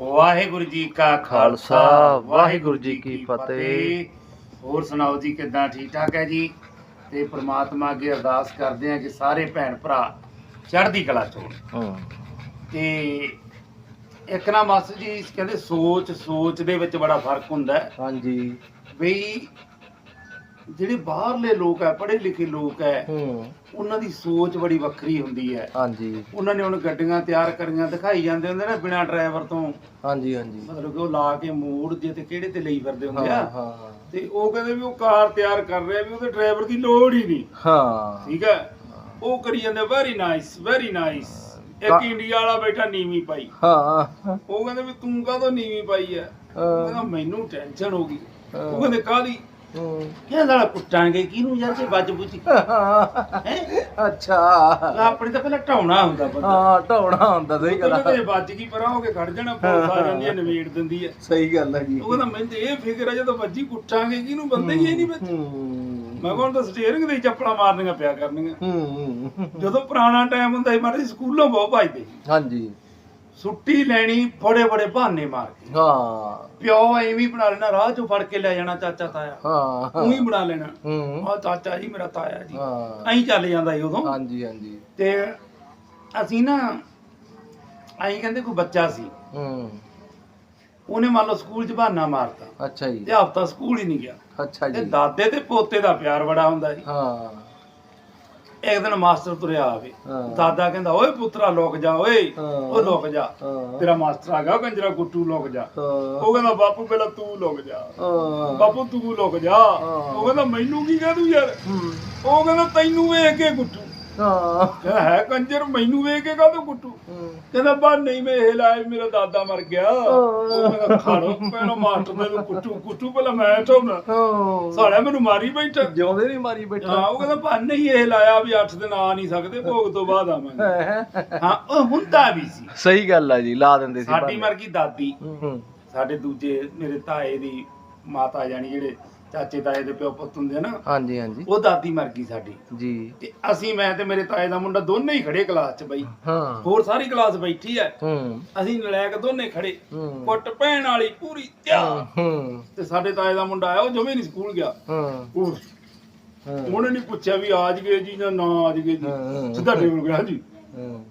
ਵਾਹਿਗੁਰੂ ਜੀ ਕਾ ਖਾਲਸਾ, ਵਾਹਿਗੁਰੂ ਜੀ ਕੀ ਫਤਿਹ। ਹੋਰ ਸੁਣਾਓ ਜੀ ਕਿੱਦਾਂ ਠੀਕ ਠਾਕ ਹੈ ਜੀ? ਤੇ ਪ੍ਰਮਾਤਮਾ ਅੱਗੇ ਅਰਦਾਸ ਕਰਦੇ ਆ ਕਿ ਸਾਰੇ ਭੈਣ ਭਰਾ ਚੜ੍ਹਦੀ ਕਲਾ ਚ ਹੂੰ। ਤੇ ਇੱਕ ਨਾ ਮਾਸਟਰ ਜੀ ਕਹਿੰਦੇ ਸੋਚ ਸੋਚ ਦੇ ਵਿੱਚ ਬੜਾ ਫ਼ਰਕ ਹੁੰਦਾ ਹੈ। ਹਾਂਜੀ। ਵੀ ਜਿਹੜੇ ਬਾਹਰਲੇ ਲੋਕ ਹੈ ਪੜ੍ਹੇ ਲਿਖੇ ਲੋਕ ਹੈ ਹੂੰ। ਉਹਨਾਂ ਦੀ ਸੋਚ ਬੜੀ ਵੱਖਰੀ ਹੁੰਦੀ ਹੈ ਹਾਂਜੀ। ਉਹਨਾਂ ਨੇ ਹੁਣ ਗੱਡੀਆਂ ਤਿਆਰ ਕਰੀਆਂ ਦਿਖਾਈ ਜਾਂਦੇ ਹੁੰਦੇ ਨੇ ਬਿਨਾਂ ਡਰਾਈਵਰ ਤੋਂ। ਹਾਂਜੀ ਹਾਂਜੀ। ਮਤਲਬ ਕਿ ਉਹ ਲਾ ਕੇ ਮੋੜ ਜੇ ਤੇ ਕਿਹੜੇ ਤੇ ਲਈ ਫਿਰਦੇ ਹਾਂ ਹੁੰਦੇ ਆ। ਹਾਂ ਹਾਂ। ਤੇ ਉਹ ਕਹਿੰਦੇ ਵੀ ਉਹ ਕਾਰ ਤਿਆਰ ਕਰ ਰਿਹਾ ਵੀ ਉਹਦੇ ਡਰਾਈਵਰ ਦੀ ਲੋੜ ਹੀ ਨਹੀਂ। ਹਾਂ। ਠੀਕ ਹੈ ਉਹ ਕਰੀ ਜਾਂਦੇ ਵੈਰੀ ਨਾਈਸ ਵੈਰੀ ਨਾਈਸ ਇੱਕ ਇੰਡੀਆ ਵਾਲਾ ਬੈਠਾ ਨੀਵੀਂ ਪਾਈ। ਹਾਂ। ਉਹ ਕਹਿੰਦੇ ਵੀ ਤੂੰ ਕਾਹਦੋਂ ਨੀਵੀਂ ਪਾਈ ਹੈ। ਉਹ ਕਹਿੰਦਾ ਮੈਨੂੰ ਟੈਨਸ਼ਨ ਹੋ ਗਈ। ਉਹ ਕਹਿੰਦੇ ਕਾਹਦੀ? ਹੂੰ। ਕਹਿੰਦਾ ਨਾਲ ਕੁੱਟਾਂਗੇ ਕਿਹਨੂੰ ਯਾਰ ਜੇ ਵੱਜ ਬੁੱਝੀ ਹੈ? ਅੱਛਾ। ਆਪਣੇ ਤਾਂ ਪਹਿਲਾਂ ਢਾਉਣਾ ਹੁੰਦਾ ਬੰਦਾ। ਹਾਂ ਢਾਉਣਾ ਹੁੰਦਾ ਸਹੀ ਗੱਲ ਆ। ਤੇ ਵੱਜ ਗਈ ਪਰਾਂ ਹੋ ਕੇ ਖੜ ਜਾਣਾ ਪੁਲਿਸ ਆ ਜਾਂਦੀ ਹੈ ਨਵੇੜ ਦਿੰਦੀ ਹੈ ਸਹੀ ਗੱਲ ਹੈ ਜੀ। ਉਹ ਕਹਿੰਦਾ ਮੈਨੂੰ ਤੇ ਇਹ ਫਿਕਰ ਹੈ ਜਦੋਂ ਵੱਜੀ ਕੁੱਟਾਂਗੇ ਕਿਹਨੂੰ ਬੰਦੇ ਹੀ ਨਹੀਂ ਵਿੱਚ? ਹੂੰ ਮੈਂ ਕੋਲ ਤਾਂ ਸਟੀਅਰਿੰਗ ਦੇ ਹੀ ਚੱਪਲਾਂ ਮਾਰਨੀਆਂ ਪਿਆ ਕਰਨੀਆਂ। ਹੂੰ ਜਦੋਂ ਪੁਰਾਣਾ ਟਾਈਮ ਹੁੰਦਾ ਸੀ ਮਾਰੇ ਸਕੂਲੋਂ ਬਹੁਤ ਭੱਜਦੇ ਸੀ। ਹਾਂਜੀ। ਛੁੱਟੀ ਲੈਣੀ ਬੜੇ ਬੜੇ ਬਹਾਨੇ ਮਾਰ ਕੇ। ਹਾਂ। ਪਿਓ ਐਵੇਂ ਹੀ ਬਣਾ ਲੈਣਾ ਰਾਹ ਚੋਂ ਫੜ ਕੇ ਲੈ ਜਾਣਾ ਚਾਚਾ ਤਾਇਆ। ਹਾਂ। ਉਹੀ ਬਣਾ ਲੈਣਾ। ਹੂੰ। ਆ ਚਾਚਾ ਜੀ ਮੇਰਾ ਤਾਇਆ ਜੀ। ਹਾਂ। ਐਂ ਚੱਲ ਜਾਂਦਾ ਸੀ ਉਦੋਂ। ਹਾਂਜੀ ਹਾਂਜੀ। ਤੇ ਅਸੀਂ ਨਾ ਐਂ ਕਹਿੰਦੇ ਕੋਈ ਬੱਚਾ ਸੀ। ਹੂੰ। ਉਹਨੇ ਮੰਨ ਲਓ ਸਕੂਲ 'ਚ ਬਹਾਨਾ ਮਾਰਤਾ। ਅੱਛਾ ਜੀ। ਤੇ ਹਫਤਾ ਸਕੂਲ ਹੀ ਨਹੀਂ ਗਿਆ। ਅੱਛਾ ਤੇ ਜੀ ਦਾਦੇ ਤੇ ਪੋਤੇ ਦਾ ਪਿਆਰ ਬੜਾ ਹੁੰਦਾ ਸੀ। ਹਾਂ। ਇੱਕ ਦਿਨ ਮਾਸਟਰ ਤੁਰਿਆ ਆਵੇ। ਦਾਦਾ ਕਹਿੰਦਾ ਓਏ ਪੁੱਤਰਾ ਲੁਕ ਜਾ ਓਏ। ਉਹ ਲੁਕ ਜਾ। ਤੇਰਾ ਮਾਸਟਰ ਆ ਗਿਆ ਕੰਜਰਾ ਗੁੱਟੂ ਲੁਕ ਜਾ। ਉਹ ਕਹਿੰਦਾ ਬਾਪੂ ਪਹਿਲਾਂ ਤੂੰ ਲੁਕ ਜਾ। ਬਾਪੂ ਤੂੰ ਲੁਕ ਜਾ। ਉਹ ਕਹਿੰਦਾ ਮੈਨੂੰ ਕੀ ਕਹਿ ਦੂ ਯਾਰ। ਉਹ ਕਹਿੰਦਾ ਤੈਨੂੰ ਵੇਖ ਕੇ ਗੁੱਟੂ। ਹਾਂ। ਕਹਿੰਦਾ ਹੈ ਕੰਜਰ ਮੈਨੂੰ ਵੇਖ ਕੇ ਕਾਹਤੋਂ ਗੁੱਟੂ ਹੂੰ। ਕਹਿੰਦਾ ਬਾ ਨਹੀਂ ਮੈਂ ਇਹ ਲਾਇਆ ਮੇਰਾ ਦਾਦਾ ਮਰ ਗਿਆ। ਉਹ ਕਹਿੰਦਾ ਖਾੜੋ ਪਹਿਲਾਂ ਮਾਸਟਰ ਨੇ ਵੀ ਗੁੱਟੂ ਗੁੱਟੂ ਪਹਿਲਾਂ ਮੈਂ ਠਾਉਣਾ ਹਾਂ। ਸਾਲਿਆ ਮੈਨੂੰ ਮਾਰੀ ਬੈਠਾ। ਜਿਉਂਦੇ ਨਹੀਂ ਮਾਰੀ ਬੈਠਾ। ਹਾਂ ਉਹ ਕਹਿੰਦਾ ਭਾ ਨਹੀਂ ਇਹ ਲਾਇਆ ਵੀ 8 ਦਿਨ ਆ ਨਹੀਂ ਸਕਦੇ ਭੋਗ ਤੋਂ ਬਾਅਦ ਆਵਾਂਗੇ। ਹਾਂ ਉਹ ਹੁੰਦਾ ਵੀ ਸੀ। ਸਹੀ ਗੱਲ ਆ ਜੀ ਲਾ ਦਿੰਦੇ ਸੀ ਸਾਡੀ ਮਰ ਗਈ ਦਾਦੀ। ਸਾਡੇ ਦੂਜੇ ਮੇਰੇ ਤਾਏ ਦੀ ਮਾਤਾ ਜਾਨੀ ਜਿਹੜੇ ਚਾਚੇ ਤਾਏ ਦੇ ਪਿਓ ਪੁੱਤ ਹੁੰਦੇ ਆ ਨਾ ਹਾਂਜੀ ਹਾਂਜੀ। ਉਹ ਦਾਦੀ ਮਰ ਗਈ ਸਾਡੀ। ਜੀ। ਤੇ ਅਸੀਂ ਮੈਂ ਤੇ ਮੇਰੇ ਤਾਏ ਦਾ ਮੁੰਡਾ ਦੋਨੇ ਹੀ ਖੜੇ ਕਲਾਸ 'ਚ ਬਈ। ਹਾਂ। ਹੋਰ ਸਾਰੀ ਕਲਾਸ ਬੈਠੀ ਐ। ਹੂੰ। ਅਸੀਂ ਨਲਾਇਕ ਦੋਨੇ ਖੜੇ। ਹੂੰ। ਕੁੱਟ ਪੈਣ ਵਾਲੀ ਪੂਰੀ ਤਿਆਰ। ਹੂੰ ਤੇ ਸਾਡੇ ਤਾਏ ਦਾ ਮੁੰਡਾ ਆਇਆ ਉਹ ਜਮੇ ਨਹੀਂ ਸਕੂਲ ਗਿਆ। ਹਾਂ। ਉਹ ਉਹਨੇ ਨਹੀਂ ਪੁੱਛਿਆ ਵੀ ਆਜ ਗਏ ਜੀ ਜਾਂ ਨਾ ਆਜ ਗਏ ਜੀ। ਹਾਂ। ਸਿੱਧਾ ਟੇਬਲ ਗਿਆ ਜੀ ਹਾਂ।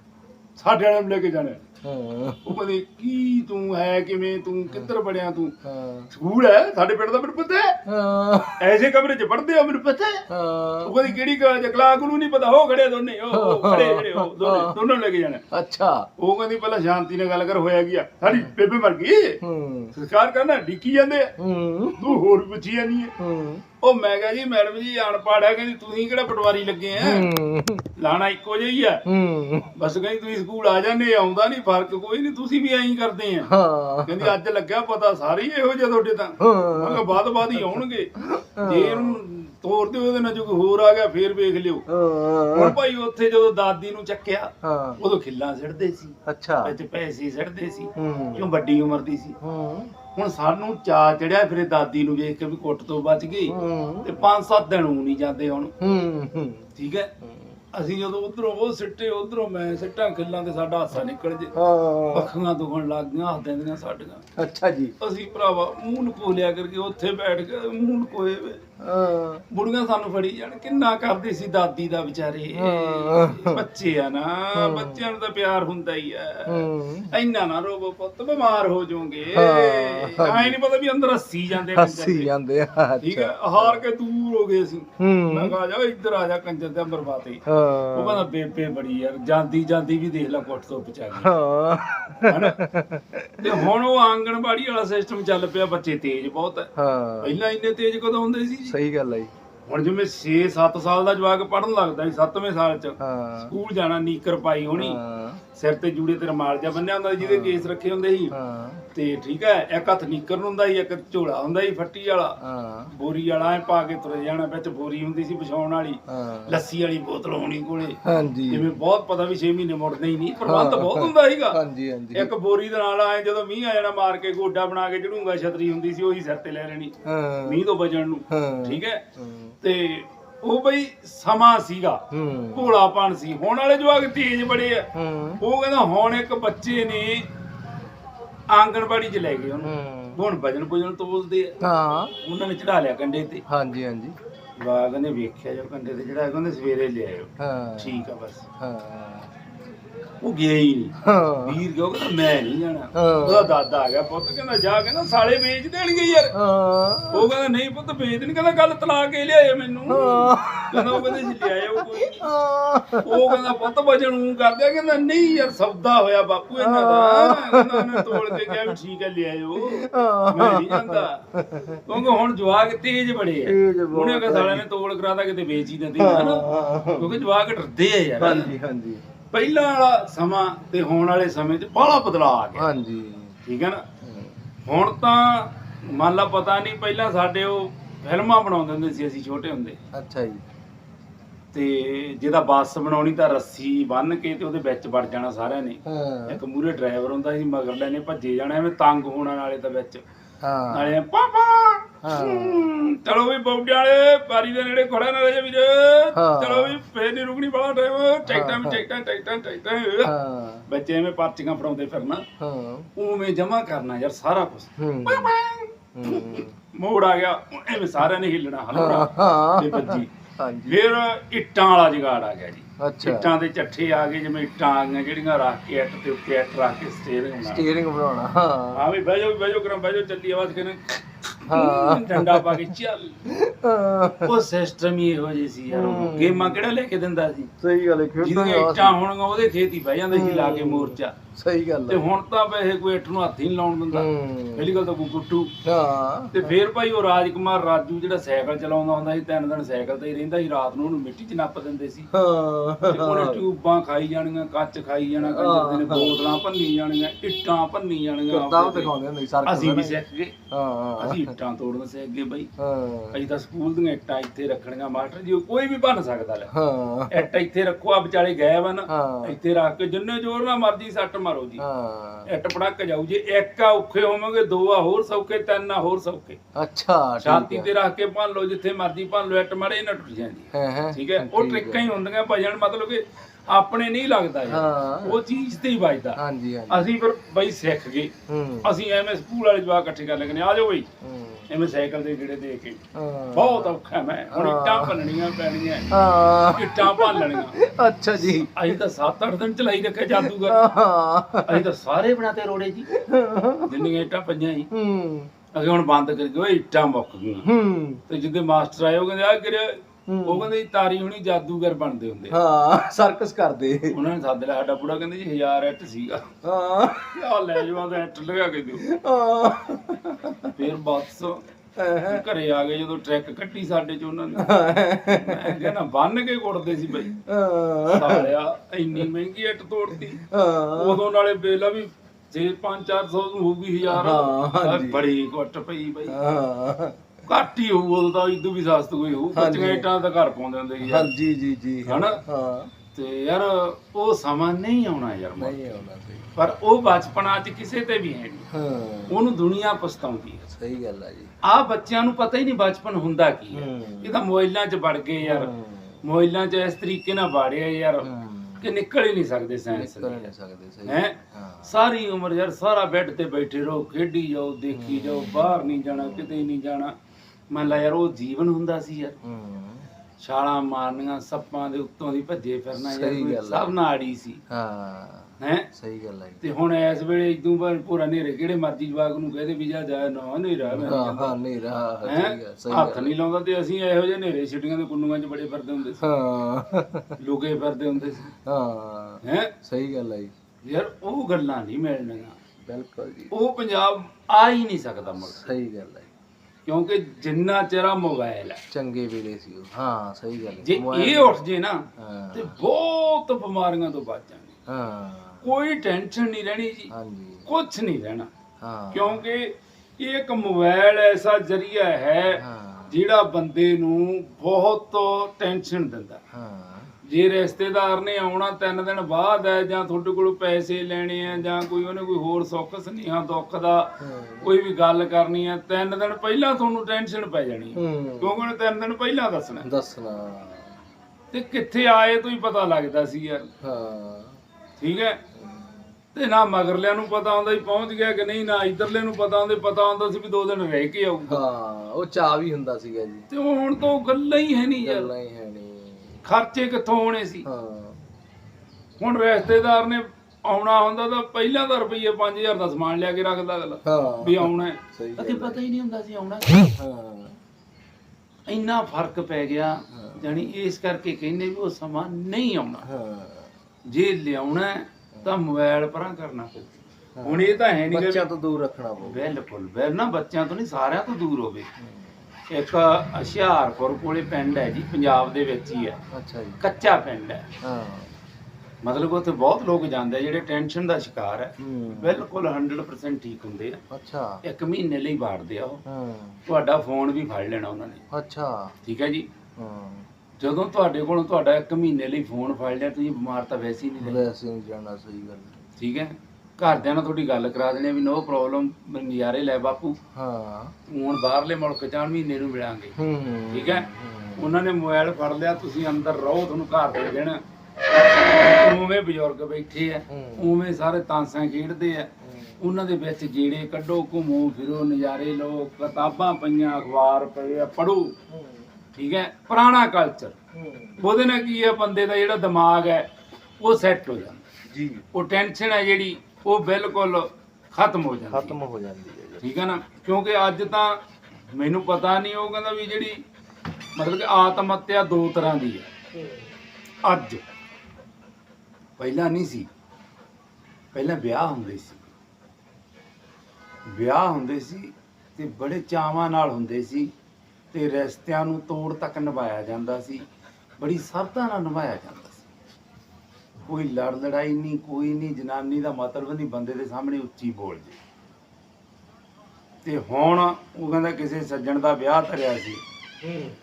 ਸਾਡੇ ਵਾਲੇ ਨੂੰ ਲੈ ਕੇ ਜਾਣਾ। ਹਾਂ ਉਹ ਕਹਿੰਦੇ ਕੀ ਤੂੰ ਹੈ ਕਿਵੇਂ ਤੂੰ ਕਿੱਧਰ ਪੜਿਆ ਤੂੰ? ਹਾਂ। ਸਕੂਲ ਹੈ ਸਾਡੇ ਪਿੰਡ ਦਾ ਮੈਨੂੰ ਪਤਾ ਹੈ। ਹਾਂ। ਐਸੇ ਕਮਰੇ 'ਚ ਪੜਦੇ ਆ ਮੈਨੂੰ ਪਤਾ ਹੈ। ਹਾਂ। ਉਹ ਕਹਿੰਦੀ ਕਿਹੜੀ ਕਲਾਸ ਨੂੰ ਨਹੀਂ ਪਤਾ ਹੋ ਖੜੇ ਦੋਨੇ ਉਹ ਉਹ ਖੜੇ ਜਿਹੜੇ ਉਹ ਦੋਨੇ ਦੋਨੋਂ ਲੈ ਕੇ ਜਾਣਾ। ਅੱਛਾ। ਉਹ ਕਹਿੰਦੀ ਪਹਿਲਾਂ ਸ਼ਾਂਤੀ ਨਾਲ ਗੱਲ ਕਰ ਹੋਇਆ ਗਿਆ ਸਾਡੀ ਬੇਬੇ ਮਰ ਗਈ। ਹੂੰ। ਸੰਸਕਾਰ ਕਰਨਾ ਡਿੱਕੀ ਜਾਂਦੇ ਆ। ਹੂੰ। ਤੂੰ ਹੋਰ ਪੁੱਛੀ ਜਾਂਦੀ ਹੈ ਹੂੰ। ਉਹ ਮੈਂ ਕਿਹਾ ਜੀ ਮੈਡਮ ਜੀ ਅਨਪੜ੍ਹ ਹੈ ਕਹਿੰਦੀ ਤੁਸੀਂ ਕਿਹੜਾ ਪਟਵਾਰੀ ਲੱਗੇ ਆ? ਲਾਣਾ ਇੱਕੋ ਜਿਹਾ ਹੀ ਆ। ਬਸ ਕਹਿੰਦੀ ਤੁਸੀਂ ਸਕੂਲ ਆ ਜਾਂਦੇ ਆਉਂਦਾ ਨਹੀਂ ਫ਼ਰਕ ਕੋਈ ਨਹੀਂ ਤੁਸੀਂ ਵੀ ਐਂ ਕਰਦੇ ਆ। ਕਹਿੰਦੀ ਅੱਜ ਲੱਗਿਆ ਪਤਾ ਸਾਰੇ ਹੀ ਇਹੋ ਜਿਹੇ ਤੁਹਾਡੇ ਤਾਂ। ਮੈਂ ਕਿਹਾ ਬਾਅਦ ਬਾਅਦ ਹੀ ਆਉਣਗੇ। ਜੇ ਇਹਨੂੰ ਤੋਰਦੇ ਉਹਦੇ ਨਾਲ ਜੋ ਹੋਰ ਆ ਗਿਆ ਫੇਰ ਵੇਖ ਲਿਓ। ਹੁਣ ਭਾਈ ਉੱਥੇ ਜਦੋਂ ਦਾਦੀ ਨੂੰ ਚੱਕਿਆ ਉਦੋਂ ਖਿੱਲਾਂ ਸਿੱਟਦੇ ਸੀ। ਅੱਛਾ। ਵਿੱਚ ਪੈਸੇ ਸਿੱਟਦੇ ਸੀ। ਕਿਉਂ ਵੱਡੀ ਉਮਰ ਦੀ ਸੀ। ਹੂੰ। ਹੁਣ ਸਾਨੂੰ ਚਾ ਚੜਿਆ ਫਿਰ ਦਾਦੀ ਨੂੰ ਵੇਖ ਕੇ ਵੀ ਕੁੱਟ ਤੋਂ ਬਚ ਗਈ। ਤੇ 5-7 ਦਿਨ ਉਹ ਨਹੀਂ ਜਾਂਦੇ ਹੁਣ। ਠੀਕ ਹੈ? ਅਸੀਂ ਜਦੋਂ ਉਧਰੋਂ ਉਹ ਸਿੱਟੇ ਉਧਰੋਂ ਮੈਂ ਸਿੱਟਾਂ ਖਿੱਲਾਂ ਤੇ ਸਾਡਾ ਹਾਸਾ ਨਿਕਲ ਜੇ। ਅੱਖਾਂ ਦੁਖਣ ਲੱਗ ਗਈਆਂ ਹੱਥ ਦੀਆਂ ਸਾਡੀਆਂ ਅੱਛਾ ਜੀ। ਅਸੀਂ ਭਰਾਵਾ ਮੂੰਹ ਲਕੋ ਲਿਆ ਕਰਕੇ ਉੱਥੇ ਬੈਠ ਕੇ ਮੂੰਹ ਲਕੋਏ ਵੇ। ਹਾਂ। ਬੁੜੀਆਂ ਸਾਨੂੰ ਫੜੀ ਜਾਣ ਕਿੰਨਾ ਕਰਦੇ ਸੀ ਦਾਦੀ ਦਾ ਵਿਚਾਰੇ। ਬੱਚੇ ਆ ਨਾ ਬੱਚਿਆਂ ਨੂੰ ਤਾਂ ਪਿਆਰ ਹੁੰਦਾ ਹੀ ਆ। ਇੰਨਾ ਨਾ ਰੋਵੋ ਪੁੱਤ ਬਿਮਾਰ ਹੋ ਜਾਓਗੇ। ਐ ਨਹੀਂ ਪਤਾ ਵੀ ਅੰਦਰ ਹੱਸੀ ਜਾਂਦੇ ਹੱਸੀ। ਜਾਂਦੇ ਆ ਠੀਕ ਅੱਛਾ। ਹਾਰ ਕੇ ਦੂਰ ਹੋ ਗਏ ਸੀ ਮੈਂ ਕਿਹਾ ਆ ਜਾ ਇੱਧਰ ਆ ਜਾ ਕੰਜਰ ਤੇ ਬਰਬਾਦੀ ਉਹ ਕਹਿੰਦਾ ਬੇਬੇ ਬੜੀ ਯਾਰ ਜਾਂਦੀ ਜਾਂਦੀ ਵੀ ਦੇਖ ਲੈ ਕੁੱਟ ਤੋਂ ਹਾਂ। ਹਨਾ? ਤੇ ਹੁਣ ਉਹ ਆਂਗਣਵਾੜੀ ਵਾਲਾ ਸਿਸਟਮ ਚੱਲ ਪਿਆ ਬੱਚੇ ਤੇਜ਼ ਬਹੁਤ ਹੈ। ਪਹਿਲਾਂ ਇੰਨੇ ਤੇਜ਼ ਕਦੋਂ ਹੁੰਦੇ ਸੀ? ਸਹੀ ਗੱਲ ਹੈ ਜੀ। ਹੁਣ ਜਿਵੇਂ 6-7 ਸਾਲ ਦਾ ਜਵਾਕ ਪੜਨ ਲੱਗਦਾ ਸੀ 7ਵੇਂ ਸਾਲ ਚ ਹਾਂ। ਸਕੂਲ ਜਾਣਾ ਨੀਕਰ ਪਾਈ ਹੋਣੀ। ਹਾਂ। ਸਿਰ ਤੇ ਜੂੜੇ ਤੇ ਰਮਾਲ ਜਿਹਾ ਬੰਨਿਆ ਹੁੰਦਾ ਸੀ ਜਿਹਦੇ ਕੇਸ ਰੱਖੇ ਹੁੰਦੇ ਸੀ। ਹਾਂ। ਤੇ ਠੀਕ ਹੈ ਇੱਕ ਹੱਥ ਨੀਕਰ ਨੂੰ ਹੁੰਦਾ ਸੀ ਇੱਕ ਝੋਲਾ ਹੁੰਦਾ ਸੀ ਫੱਟੀ ਵਾਲਾ। ਹਾਂ। ਬੋਰੀ ਵਾਲਾ ਐ ਪਾ ਕੇ ਤੁਰੇ ਜਾਣਾ ਵਿੱਚ ਬੋਰੀ ਹੁੰਦੀ ਸੀ ਵਿਛਾਉਣ ਵਾਲੀ। ਹਾਂ। ਲੱਸੀ ਵਾਲੀ ਬੋਤਲ ਹੋਣੀ ਕੋਲੇ। ਹਾਂਜੀ। ਜਿਵੇਂ ਬਹੁਤ ਪਤਾ ਵੀ 6 ਮਹੀਨੇ ਮੁੜਦੇ ਹੀ ਨਹੀਂ ਪ੍ਰਬੰਧ ਬਹੁਤ ਹੁੰਦਾ ਸੀਗਾ। ਹਾਂਜੀ ਹਾਂਜੀ। ਇੱਕ ਬੋਰੀ ਦੇ ਨਾਲ ਆਏ ਜਦੋਂ ਮੀਂਹ ਆ ਜਾਣਾ ਮਾਰ ਕੇ ਗੋਡਾ ਬਣਾ ਕੇ ਝੜੂੰਗਾ ਛਤਰੀ ਹੁੰਦੀ ਸੀ ਉਹੀ ਸਿਰ ਤੇ ਲੈ ਲੈਣੀ। ਹਾਂ। ਮੀਂਹ ਤੋਂ ਬਚਣ ਨੂੰ। ਹਾਂ। ਠੀਕ ਹੂੰ। ਤੇ ਉਹ ਬਈ ਸਮਾਂ ਸੀਗਾ ਹੂੰ। ਭੋਲਾਪਣ ਸੀ। ਹੁਣ ਵਾਲੇ ਜਵਾਕ ਤੇਜ਼ ਬੜੇ ਆ। ਹੂੰ। ਉਹ ਕਹਿੰਦਾ ਹੁਣ ਇੱਕ ਬੱਚੇ ਨੇ ਆਂਗਣਵਾੜੀ 'ਚ ਲੈ ਗਏ ਉਹਨੂੰ। ਹੂੰ। ਹੁਣ ਵਜਨ ਭੁਜਨ ਤੋਲਦੇ ਆ। ਹਾਂ। ਉਹਨਾਂ ਨੇ ਚੜਾ ਲਿਆ ਕੰਡੇ ਤੇ। ਹਾਂਜੀ ਹਾਂਜੀ। ਵਾਹ ਕਹਿੰਦੇ ਵੇਖਿਆ ਜੋ ਕੰਡੇ ਤੇ ਚੜਾ ਕਹਿੰਦੇ ਸਵੇਰੇ ਲਿਆਇਓ ਹਾਂ। ਠੀਕ ਆ ਬਸ। ਹਾਂ। ਉਹ ਗਿਆ ਹੀ ਨਹੀਂ। ਹਾਂ। ਵੀਰ ਕਿਉਂ ਕਹਿੰਦਾ ਮੈਂ ਨਹੀਂ ਜਾਣਾ। ਹਾਂ। ਉਹਦਾ ਦਾਦਾ ਆ ਗਿਆ ਪੁੱਤ ਕਹਿੰਦਾ ਜਾ ਕਹਿੰਦਾ ਸਾਲੇ ਵੇਚ ਦੇਣਗੇ ਯਾਰ। ਹਾਂ। ਉਹ ਕਹਿੰਦਾ ਨਹੀਂ ਪੁੱਤ ਵੇਚ ਦੇਣ ਕਹਿੰਦਾ ਗੱਲ ਤਲਾ ਕੇ ਲਿਆਏ ਮੈਨੂੰ। ਹਾਂ। ਕਹਿੰਦਾ ਉਹ ਕਹਿੰਦੇ ਸੀ ਲਿਆਇਓ ਕੋਈ। ਨੀ। ਹਾਂ। ਉਹ ਕਹਿੰਦਾ ਪੁੱਤ ਵਜਨ ਨੂੰ ਕਰਦੇ ਆ। ਕਹਿੰਦਾ ਨਹੀਂ ਯਾਰ ਸੌਦਾ ਹੋਇਆ ਬਾਪੂ ਇਹਨਾਂ ਦਾ। ਕਹਿੰਦਾ ਉਹਨੇ ਤੋਲ ਕੇ ਕਿਹਾ ਵੀ ਠੀਕ ਹੈ ਲਿਆਇਓ। ਮੈਂ ਨਹੀਂ ਜਾਂਦਾ। ਕਿਉਂਕਿ ਹੁਣ ਜਵਾਕ ਤੇਜ਼ ਬੜੇ ਆ। ਉਹਨੇ ਕਿ ਸਾਲਿਆਂ ਨੇ ਤੋਲ ਕਰਾਦਾ ਕਿਤੇ ਵੇਚ ਹੀ ਦਿੰਦੇ ਹਨਾ? ਕਿਉਂਕਿ ਜਵਾਕ ਡਰਦੇ ਆ ਯਾਰ। ਹਾਂਜੀ ਹਾਂਜੀ। ਪਹਿਲਾਂ ਵਾਲਾ ਸਮਾਂ ਤੇ ਹੁਣ ਵਾਲੇ ਸਮੇਂ 'ਚ ਬੜਾ ਬਦਲਾਅ ਆ ਗਿਆ। ਹਾਂਜੀ। ਠੀਕ ਹੈ ਨਾ? ਹੁਣ ਤਾਂ ਮੰਨ ਲਾ ਪਤਾ ਨਹੀਂ ਪਹਿਲਾਂ ਸਾਡੇ ਉਹ ਫਿਲਮਾਂ ਬਣਾਉਂਦੇ ਹੁੰਦੇ ਸੀ ਅਸੀਂ ਛੋਟੇ ਹੁੰਦੇ। ਅੱਛਾ ਜੀ। ਤੇ ਜਿਹਦਾ ਬੱਸ ਬਣਾਉਣੀ ਤਾਂ ਰੱਸੀ ਬੰਨ ਕੇ ਤੇ ਉਹਦੇ ਵਿੱਚ ਵੜ ਜਾਣਾ ਸਾਰਿਆਂ ਨੇ। ਇੱਕ ਮੂਰੇ ਡਰਾਈਵਰ ਹੁੰਦਾ ਸੀ ਮਗਰਲੇ ਨੇ ਭੱਜੇ ਜਾਣਾ ਐਵੇਂ ਤੰਗ ਹੋਣਾ ਨਾਲੇ ਤਾਂ ਵਿੱਚ। ਹਾਂ। ਨਾਲੇ ਪਾਪਾ ਹਾਂ। ਹਮ, ਚਲੋ ਵੀ ਬੌਡੇ ਵਾਲੇ ਪਾਰੀ ਦੇ ਨੇੜੇ ਖੜਾ ਨਾ ਰਹੇ ਵੀਰ। ਹਾਂ। ਚਲੋ ਵੀ ਫੇਰ ਨਹੀਂ ਰੁਕਣੀ ਵਾਲਾ ਡਰਾਈਵਰ ਟਿਕਟਾਂ ਵੀ ਟਿਕਟਾਂ ਟਿਕਟਾਂ ਟਿਕਟਾਂ ਹਾਂ। ਬੱਚੇ ਐਵੇਂ ਪਾਰਟੀਆਂ ਫੜਾਉਂਦੇ ਫਿਰਨਾ। ਹਾਂ। ਉਵੇਂ ਜਮਾ ਕਰਨਾ ਯਾਰ ਸਾਰਾ ਕੁਝ ਹੂੰ। ਮੋੜ ਆ ਗਿਆ ਐਵੇਂ ਸਾਰਿਆਂ ਨੇ ਹਿੱਲਣਾ ਹਲੋੜਾ ਹਾਂ ਤੇ ਭੱਜੀ। ਹਾਂਜੀ। ਫਿਰ ਇੱਟਾਂ ਵਾਲਾ ਜਗਾੜ ਆ ਗਿਆ ਜੀ। ਅੱਛਾ। ਇੱਟਾਂ ਦੇ ਚੱਠੇ ਆ ਗਏ ਜਿਵੇਂ ਇੱਟਾਂ ਆ ਗਈਆਂ ਜਿਹੜੀਆਂ ਰੱਖ ਕੇ ਇੱਟ ਦੇ ਉੱਤੇ ਇੱਟ ਰੱਖ ਕੇ ਸਟੇਅਰਿੰਗ ਬਣਾ ਸਟੀਅਰਿੰਗ ਬਣਾਉਣਾ ਹਾਂ। ਹਾਂ ਵੀ ਬਹਿ ਜਾਓ ਬਹਿ ਜਾਓ ਕਰਮ ਬਹਿ ਜਾਓ ਚੱਲੀ ਆਵਾਜ਼ ਕਿਨੇ ਹਾਂ। ਡੰਡਾ ਪਾ ਕੇ ਚੱਲ। ਉਹ ਸਿਸਟਮ ਹੀ ਇਹੋ ਜਿਹੀ ਸੀ ਯਾਰ ਉਹ ਹਮ। ਗੇਮਾਂ ਕਿਹੜਾ ਲੈ ਕੇ ਦਿੰਦਾ ਸੀ? ਸਹੀ ਗੱਲ ਹੈ ਖੇਡਾਂ ਜਿਹਦੀਆਂ ਹੀ ਆ ਇੱਟਾਂ ਹੋਣਗੀਆਂ ਉਹਦੇ ਖੇਤ ਹੀ ਬਹਿ ਜਾਂਦਾ ਸੀ ਲਾ ਕੇ ਮੋਰਚਾ। ਸਹੀ ਗੱਲ ਤੇ ਹੈ ਹੁਣ ਤਾਂ ਵੈਸੇ ਕੋਈ ਇੱਟ ਨੂੰ ਹੱਥ ਹੀ ਨੀ ਲਾਉਣ ਦਿੰਦਾ। ਹੂੰ। ਪਹਿਲੀ ਗੱਲ ਤਾਂ ਕੋਈ ਗੁੱਟੂ ਹਾਂ। ਤੇ ਫੇਰ ਭਾਈ ਉਹ ਰਾਜਕੁਮਾਰ ਰਾਜੂ ਜਿਹੜਾ ਸਾਈਕਲ ਚਲਾਉਂਦਾ ਹੁੰਦਾ ਸੀ ਤਿੰਨ ਦਿਨ ਸਾਈਕਲ ਤੇ ਹੀ ਰਹਿੰਦਾ ਸੀ ਰਾਤ ਨੂੰ ਉਹਨੂੰ ਮਿੱਟੀ 'ਚ ਨੱਪ ਦਿੰਦੇ ਸੀ। ਹਾਂ। ਤੇ ਉਹਨੇ ਟਿਊਬਾਂ ਖਾਈ ਜਾਣੀਆਂ ਕੱਚ ਖਾਈ ਜਾਣਾ ਕੰਜਰ ਦੇ ਨੇ ਬੋਤਲਾਂ ਭੰਨੀ ਜਾਣੀਆਂ ਇੱਟਾਂ ਭੰਨੀ ਜਾਣੀਆਂ ਆਪਦੇ ਤੇ। ਦਿਖਾਉਂਦੇ ਹੁੰਦੇ ਸੀ ਅਸੀਂ ਵੀ ਸਿੱਖ ਗਏ। ਹਾਂ। ਅਸੀਂ ਇੱਟਾਂ ਤੋੜਨ ਸਿੱਖ ਗਏ ਬਈ। ਹਾਂ। ਅਸੀਂ ਤਾਂ ਸਕੂਲ ਦੀਆਂ ਇੱਟਾਂ ਇੱਥੇ ਰੱਖਣੀਆਂ ਮਾਸਟਰ ਜੀ ਉਹ ਕੋਈ ਵੀ ਭੰਨ ਸਕਦਾ ਲੈ। ਹਾਂ। ਇੱਟ ਇੱਥੇ ਰੱਖੋ ਆ ਵਿਚਾਲੇ ਗਏ ਵਾ ਨਾ। ਹਾਂ। ਇੱਥੇ ਰੱਖ ਕੇ ਜਿੰਨੇ ਜ਼ੋਰ ਨਾਲ ਮਰਜ਼ੀ ਸੱਟ ਮਾਰੋ ਜੀ। ਹਾਂ। ਇੱਟ ਪੜਕ ਜਾਊ ਜੇ। ਇੱਕ ਆ ਔਖੇ ਹੋਵੋਗੇ ਦੋ ਆ ਹੋਰ ਸੌਕੇ ਤਿੰਨ ਆ ਹੋਰ ਸੌਕੇ ਅੱਛਾ ਛਾਤੀ ਤੇ ਰੱਖ ਕੇ ਭੰਨ ਲਓ ਜਿੱਥੇ ਮਰਜ਼ੀ ਭੰਨ ਲਓ ਇੱਟ ਮਾਰੇ ਨਾ ਟੁੱਟ ਜਾਂਦੀ ਠੀਕ ਹੈ? ਉਹ ਟ੍ਰਿਕਾਂ ਹੀ ਹੁੰਦੀਆਂ ਭਜਣ ਮਤਲਬ ਕਿ ਆਪਣੇ ਨਹੀਂ ਲੱਗਦਾ ਯਾਰ ਹਾਂ। ਉਹ ਚੀਜ਼ ਤੇ ਹੀ ਵੱਜਦਾ। ਹਾਂਜੀ ਹਾਂਜੀ। ਅਸੀਂ ਫਿਰ ਬਈ ਸਿੱਖ ਗਏ। ਅਸੀਂ ਐਵੇਂ ਸਕੂਲ ਵਾਲੇ ਜਵਾਕ ਇਕੱਠੇ ਕਰ ਲਗਨੇ ਆ ਜਾਓ ਬਈ। ਐਵੇਂ ਸਾਈਕਲ ਦੇ ਜਿਹੜੇ ਦੇ ਕੇ। ਹਾਂ। ਬਹੁਤ ਔਖਾ ਮੈਂ। ਹੁਣ ਇੱਟਾਂ ਭੰਨਣੀਆਂ ਪੈਣੀਆਂ। ਹਾਂ। ਇੱਟਾਂ ਭੰਨ ਲੈਣੀਆਂ ਅੱਛਾ ਜੀ। ਅਸੀਂ ਤਾਂ 7-8 ਦਿਨ ਚਲਾਈ ਰੱਖਿਆ ਜਾਦੂਗਰ। ਹਾਂ ਅਸੀਂ ਤਾਂ ਸਾਰੇ ਬਣਾਤੇ ਰੋੜੇ ਜੀ। ਜਿੰਨੀਆਂ ਇੱਟਾਂ ਪਈਆਂ ਸੀ। ਹੂੰ। ਅਸੀਂ ਹੁਣ ਬੰਦ ਕਰ ਗਏ ਇੱਟਾਂ ਮੁੱਕ ਗਈਆਂ। ਹੂੰ। ਤੇ ਜਿੱਦੇ ਮਾਸਟਰ ਆਏ ਉਹ ਕਹਿੰਦੇ ਆ ਕਰਿਆ ਉਹ ਕਹਿੰਦੇ ਜੀ ਤਾਰੀ ਹੁਣੀ ਜਾਦੂਗਰ ਬਣਦੇ ਹੁੰਦੇ ਹਾਂ ਸਰਕਸ ਕਰਦੇ। ਉਹਨਾਂ ਨੇ ਸੱਦ ਲਿਆ ਸਾਡਾ ਬੁੜਾ ਕਹਿੰਦੇ ਜੀ 1000 ਇੱਟ ਸੀਗਾ। ਹਾਂ। ਆ ਲੈ ਜਾਵਾ ਤਾਂ ਇੱਟ ਲਗਾ ਕੇ ਦਿਓ। ਹਾਂ। ਫਿਰ ਬੱਸ ਘਰੇ ਆ ਗਏ ਜਦੋਂ ਟਰੈਕ ਕੱਟੀ ਸਾਡੇ ਚ ਉਹਨਾਂ ਨੇ। ਮੈਂ ਕਹਿੰਦਾ ਬੰਨ ਕੇ ਕੁੱਟਦੇ ਸੀ ਬਈ। ਸਾਲਿਆ ਇੰਨੀ ਮਹਿੰਗੀ ਇੱਟ ਤੋੜਤੀ। ਹਾਂ। ਉਦੋਂ ਨਾਲੇ ਬੇਲਾ ਵੀ ਜੇ 5-400 ਨੂੰ ਹੋਊਗੀ ਹਜ਼ਾਰ। ਹਾਂ, ਹਾਂਜੀ। ਬੜੀ ਕੁੱਟ ਪਈ ਬਈ। ਹਾਂ। ਘੱਟ ਹੀ ਹੋਊ ਉਦੋਂ ਤਾਂ ਇਦੋਂ ਵੀ ਸਸਤ ਕੋਈ ਹੋਊ ਹਾਂਜੀ। ਬੱਚੀਆਂ ਇੱਟਾਂ ਤਾਂ ਘਰ ਪਾਉਂਦੇ ਹੁੰਦੇ ਸੀ ਯਾਰ। ਹਾਂਜੀ ਜੀ ਜੀ ਹਨਾ? ਹਾਂ। ਤੇ ਯਾਰ ਉਹ ਸਮਾਂ ਨਹੀਂ ਆਉਣਾ ਯਾਰ ਮੁੜ। ਨਹੀਂ ਆਉਣਾ ਸਹੀ ਪਰ ਉਹ ਬਚਪਨਾ ਚ ਕਿਸੇ ਤੇ ਵੀ ਹੈ ਨਹੀਂ। ਹਾਂ। ਉਹਨੂੰ ਦੁਨੀਆ ਪਛਤਾਉਂਦੀ ਹੈ। ਸਹੀ ਗੱਲ ਆ ਜੀ। ਆ ਬੱਚਿਆਂ ਨੂੰ ਪਤਾ ਹੀ ਨਹੀਂ ਬਚਪਨ ਹੁੰਦਾ ਕੀ ਹੈ। ਹੂੰ। ਇਹ ਤਾਂ ਮੋਬਾਈਲਾਂ 'ਚ ਵੜ ਗਏ ਯਾਰ। ਮੋਬਾਈਲਾਂ 'ਚ ਇਸ ਤਰੀਕੇ ਨਾਲ ਵਾੜਿਆ ਯਾਰ ਹੂੰ। ਕਿ ਨਿਕਲ ਹੀ ਨਹੀਂ ਸਕਦੇ ਸਾਇੰਸ ਨਿਕਲ ਨਹੀਂ ਸਕਦੇ ਸਹੀ। ਹੈ? ਹਾਂ। ਸਾਰੀ ਉਮਰ ਯਾਰ ਸਾਰਾ ਬੈੱਡ ਤੇ ਬੈਠੇ ਰਹੋ ਖੇਡੀ ਜਾਓ ਦੇਖੀ ਜਾਓ ਬਾਹਰ ਨਹੀਂ ਜਾਣਾ ਕਿਤੇ ਨਹੀਂ ਜਾਣਾ। ਮੰਨ ਲਾ ਯਾਰ ਉਹ ਜੀਵਨ ਹੁੰਦਾ ਸੀ ਯਾਰ। ਹੂੰ। ਛਾਲਾਂ ਮਾਰਨੀਆਂ ਸੱਪਾਂ ਦੇ ਉੱਤੋਂ ਦੀ ਭੱਜੇ ਫਿਰਨਾ ਯਾਰ ਸਹੀ ਕੋਈ ਗੱਲ ਆ। ਸਭ ਨਾੜੀ ਸੀ। ਹਾਂ। ਹੈ? ਸਹੀ ਗੱਲ ਜੀ। ਤੇ ਹੁਣ ਇਸ ਵੇਲੇ ਇਦੋਂ ਬਾਅਦ ਪੂਰਾ ਨੇਰੇ ਕਿਹੜੇ ਮਰਜ਼ੀ ਜਵਾਕ ਨੂੰ ਕਹਦੇ ਵੀ ਜਾ ਜਾ ਨਾ ਹਨੇਰਾ ਮੈਂ ਹਾਂ ਹਾਂ ਨਹੀਂ ਰਹਾ ਹੈਂ? ਸਹੀ ਗੱਲ ਸਹੀ ਹੱਥ ਗੱਲ ਨਹੀਂ ਲਾਉਂਦਾ ਤੇ ਅਸੀਂ ਇਹੋ ਜਿਹੇ ਨੇਰੇ ਛਿੱਟੀਆਂ ਦੇ ਕੁੰਨੂਆਂ 'ਚ ਬੜੇ ਫਿਰਦੇ ਹੁੰਦੇ ਸੀ। ਹਾਂ। ਲੁਕੇ ਫਿਰਦੇ ਹੁੰਦੇ ਸੀ। ਹਾਂ। ਹੈ? ਸਹੀ ਗੱਲ ਜੀ। ਯਾਰ ਉਹ ਗੱਲਾਂ ਨਹੀਂ ਮਿਲਣੀਆਂ। ਬਿਲਕੁਲ ਜੀ। ਉਹ ਪੰਜਾਬ ਆ ਹੀ ਨਹੀਂ ਸਕਦਾ ਮੁੜ। ਸਹੀ ਗੱਲ ਹੈ ਕਿਉਂਕਿ ਜਿੰਨਾ ਚਿਹਰਾ ਮੋਬਾਈਲ ਹੈ। ਚੰਗੇ ਵੇਲੇ ਸੀ ਉਹ। ਹਾਂ ਸਹੀ ਗੱਲ ਹੈ। ਜੇ ਇਹ ਉੱਠ ਜੇ ਨਾ ਹਾਂ। ਤੇ ਬਹੁਤ ਬਿਮਾਰੀਆਂ ਤੋਂ ਬਚ ਜਾਣਗੇ ਹਾਂ। ਕੋਈ ਟੈਨਸ਼ਨ ਨਹੀਂ ਰਹਿਣੀ ਜੀ। ਹਾਂਜੀ। ਕੁਝ ਨਹੀਂ ਰਹਿਣਾ। ਹਾਂ। ਕਿਉਂਕਿ ਇਹ ਇੱਕ ਮੋਬਾਈਲ ਐਸਾ ਜ਼ਰੀਆ ਹੈ ਹਾਂ। ਜਿਹੜਾ ਬੰਦੇ ਨੂੰ ਬਹੁਤ ਟੈਨਸ਼ਨ ਦਿੰਦਾ। ਹਾਂ। ਜੇ ਰਿਸ਼ਤੇਦਾਰ ਨੇ ਆਉਣਾ ਤਿੰਨ ਦਿਨ ਬਾਅਦ ਹੈ ਜਾਂ ਤੁਹਾਡੇ ਕੋਲੋਂ ਪੈਸੇ ਲੈਣੇ ਆ ਜਾਂ ਕੋਈ ਉਹਨੇ ਕੋਈ ਹੋਰ ਸੁੱਖ ਸੁਨੇਹਾ ਦੁੱਖ ਦਾ ਕੋਈ ਵੀ ਗੱਲ ਕਰਨੀ ਹੈ ਤਿੰਨ ਦਿਨ ਪਹਿਲਾਂ ਤੁਹਾਨੂੰ ਟੈਨਸ਼ਨ ਪੈ ਜਾਣੀ ਹੈ। ਕਿਉਂਕਿ ਉਹਨੇ ਤਿੰਨ ਦਿਨ ਪਹਿਲਾਂ ਦੱਸਣਾ। ਦੱਸਣਾ। ਤੇ ਕਿੱਥੇ ਆਏ ਤੋਂ ਹੀ ਪਤਾ ਲੱਗਦਾ ਸੀ ਯਾਰ। ਹਾਂ। ਠੀਕ ਹੈ? ਤੇ ਨਾ ਮਗਰਲਿਆਂ ਨੂੰ ਪਤਾ ਹੁੰਦਾ ਸੀ ਪਹੁੰਚ ਗਿਆ ਕਿ ਨਹੀਂ ਨਾ ਇਧਰਲੇ ਨੂੰ ਪਤਾ ਹੁੰਦਾ ਪਤਾ ਹੁੰਦਾ ਸੀ ਵੀ ਦੋ ਦਿਨ ਰਹਿ ਕੇ ਆਊਗਾ। ਹਾਂ ਉਹ ਚਾਹ ਵੀ ਹੁੰਦਾ ਸੀਗਾ ਜੀ। ਤੇ ਹੁਣ ਤਾਂ ਗੱਲਾਂ ਹੀ ਹੈ ਨਹੀਂ ਯਾਰ। ਗੱਲਾਂ ਹੀ ਹੈ ਨਹੀਂ। ਖਰਚੇ ਕਿੱਥੋਂ ਹੋਣੇ ਸੀ? ਹਾਂ। ਹੁਣ ਰਿਸ਼ਤੇਦਾਰ ਨੇ ਆਉਣਾ ਹੁੰਦਾ ਤਾਂ ਪਹਿਲਾਂ ਤਾਂ ਰੁਪਈਏ 5000 ਦਾ ਸਮਾਨ ਲਿਆ ਕੇ ਰੱਖਦਾ ਅਗਲਾ ਹਾਂ। ਵੀ ਆਉਣਾ ਹੈ। ਸਹੀ ਅਤੇ ਗੱਲ ਪਤਾ ਹੀ ਨਹੀਂ ਹੁੰਦਾ ਸੀ ਆਉਣਾ। ਹਾਂ। ਇੰਨਾ ਫ਼ਰਕ ਪੈ ਗਿਆ ਜਾਨੀ ਇਸ ਕਰਕੇ ਕਹਿੰਦੇ ਵੀ ਉਹ ਸਮਾਂ ਨਹੀਂ ਆਉਣਾ। ਹਾਂ। ਜੇ ਲਿਆਉਣਾ ਹੈ ਤਾਂ ਮੋਬਾਈਲ ਪਰਾਂ ਕਰਨਾ ਪਊ ਹੁਣ ਇਹ ਤਾਂ ਹੈ ਨਹੀਂ ਬੱਚਿਆਂ ਤੋਂ ਦੂਰ ਰੱਖਣਾ ਪਊ ਬਿਲਕੁਲ। ਬਿਲ ਨਾ ਬੱਚਿਆਂ ਤੋਂ ਨਹੀਂ ਸਾਰਿਆਂ ਤੋਂ ਦੂਰ ਹੋਵੇ। ਇੱਕ ਹੁਸ਼ਿਆਰਪੁਰ ਕੋਲੇ ਪਿੰਡ ਹੈ ਜੀ ਪੰਜਾਬ ਦੇ ਵਿੱਚ ਹੀ ਹੈ। ਅੱਛਾ ਜੀ। ਕੱਚਾ ਪਿੰਡ ਹੈ। ਹਾਂ। ਮਤਲਬ ਉੱਥੇ ਬਹੁਤ ਲੋਕ ਜਾਂਦੇ ਆ ਜਿਹੜੇ ਟੈਨਸ਼ਨ ਦਾ ਸ਼ਿਕਾਰ ਹੈ। ਬਿਲਕੁਲ 100% ਠੀਕ ਹੁੰਦੇ ਆ। ਅੱਛਾ। ਇੱਕ ਮਹੀਨੇ ਲਈ ਵਾੜਦੇ ਆ ਉਹ। ਹਾਂ। ਤੁਹਾਡਾ ਫੋਨ ਵੀ ਫੜ ਲੈਣਾ ਉਹਨਾਂ ਨੇ। ਅੱਛਾ। ਠੀਕ ਹੈ ਜੀ। ਜਦੋਂ ਤੁਹਾਡੇ ਕੋਲੋਂ ਤੁਹਾਡਾ ਇੱਕ ਮਹੀਨੇ ਲਈ ਫੋਨ ਫੜ ਲਿਆ ਤੁਸੀਂ ਬਿਮਾਰ ਤਾਂ ਵੈਸੇ ਹੀ ਨਹੀਂ ਵੈਸੇ ਨਹੀਂ ਜਾਣਾ ਸਹੀ ਗੱਲ ਠੀਕ ਹੈ। ਘਰਦਿਆਂ ਨਾਲ ਤੁਹਾਡੀ ਗੱਲ ਕਰਾ ਦੇਣੀ ਆ ਵੀ ਨੋ ਪ੍ਰੋਬਲਮ ਨਜ਼ਾਰੇ ਲੈ ਬਾਪੂ। ਹਾਂ। ਹੁਣ ਬਾਹਰਲੇ ਮੁਲਕ ਆਉਣ ਮਹੀਨੇ ਨੂੰ ਮਿਲਾਂਗੇ। ਹੂੰ ਹੂੰ ਠੀਕ ਹੈ? ਉਹਨਾਂ ਨੇ ਮੋਬਾਈਲ ਫੜ ਲਿਆ ਤੁਸੀਂ ਅੰਦਰ ਰਹੋ ਤੁਹਾਨੂੰ ਘਰ ਦੇ ਦੇਣਾ। ਉਵੇਂ ਬਜ਼ੁਰਗ ਬੈਠੇ ਆ। ਉਵੇਂ ਸਾਰੇ ਤਾਂਸਾਂ ਖੇਡਦੇ ਆ। ਉਹਨਾਂ ਦੇ ਵਿੱਚ ਗੇੜੇ ਕੱਢੋ ਘੁੰਮੋ ਫਿਰੋ ਨਜ਼ਾਰੇ ਲਓ ਕਿਤਾਬਾਂ ਪਈਆਂ ਅਖਬਾਰ ਪਏ ਆ ਪੜੋ ਠੀਕ ਹੈ? ਪੁਰਾਣਾ ਕਲਚਰ ਉਹਦੇ ਨਾਲ ਕੀ ਹੈ? ਬੰਦੇ ਦਾ ਜਿਹੜਾ ਦਿਮਾਗ ਹੈ ਉਹ ਸੈੱਟ ਹੋ ਜਾਂਦਾ। ਜੀ। ਉਹ ਟੈਨਸ਼ਨ ਹੈ ਜਿਹੜੀ ਉਹ ਬਿਲਕੁਲ ਖਤਮ ਹੋ ਜਾਂਦੀ ਖਤਮ ਹੋ ਜਾਂਦੀ ਹੈ ਜੀ। ਠੀਕ ਹੈ ਨਾ? ਕਿਉਂਕਿ ਅੱਜ ਤਾਂ ਮੈਨੂੰ ਪਤਾ ਨਹੀਂ ਉਹ ਕਹਿੰਦਾ ਵੀ ਜਿਹੜੀ ਮਤਲਬ ਕਿ ਆਤਮ ਹੱਤਿਆ ਦੋ ਤਰ੍ਹਾਂ ਦੀ ਹੈ। ਅੱਜ। ਪਹਿਲਾਂ ਨਹੀਂ ਸੀ। ਪਹਿਲਾਂ ਵਿਆਹ ਹੁੰਦੇ ਸੀ। ਵਿਆਹ ਹੁੰਦੇ ਸੀ ਤੇ ਬੜੇ ਚਾਵਾਂ ਨਾਲ ਹੁੰਦੇ ਸੀ ਤੇ ਰਿਸ਼ਤਿਆਂ ਨੂੰ ਤੋੜ ਤੱਕ ਨਿਭਾਇਆ ਜਾਂਦਾ ਸੀ। ਬੜੀ ਸਰਧਾ ਨਾਲ ਨਿਭਾਇਆ ਜਾਂਦਾ ਕੋਈ ਲੜ ਲੜਾਈ ਨਹੀਂ ਕੋਈ ਨਹੀਂ ਜਨਾਨੀ ਦਾ ਮਤਲਬ ਨਹੀਂ ਬੰਦੇ ਦੇ ਸਾਹਮਣੇ ਉੱਚੀ ਬੋਲ ਜੇ। ਤੇ ਹੁਣ ਉਹ ਕਹਿੰਦਾ ਕਿਸੇ ਸੱਜਣ ਦਾ ਵਿਆਹ ਧਰਿਆ ਸੀ।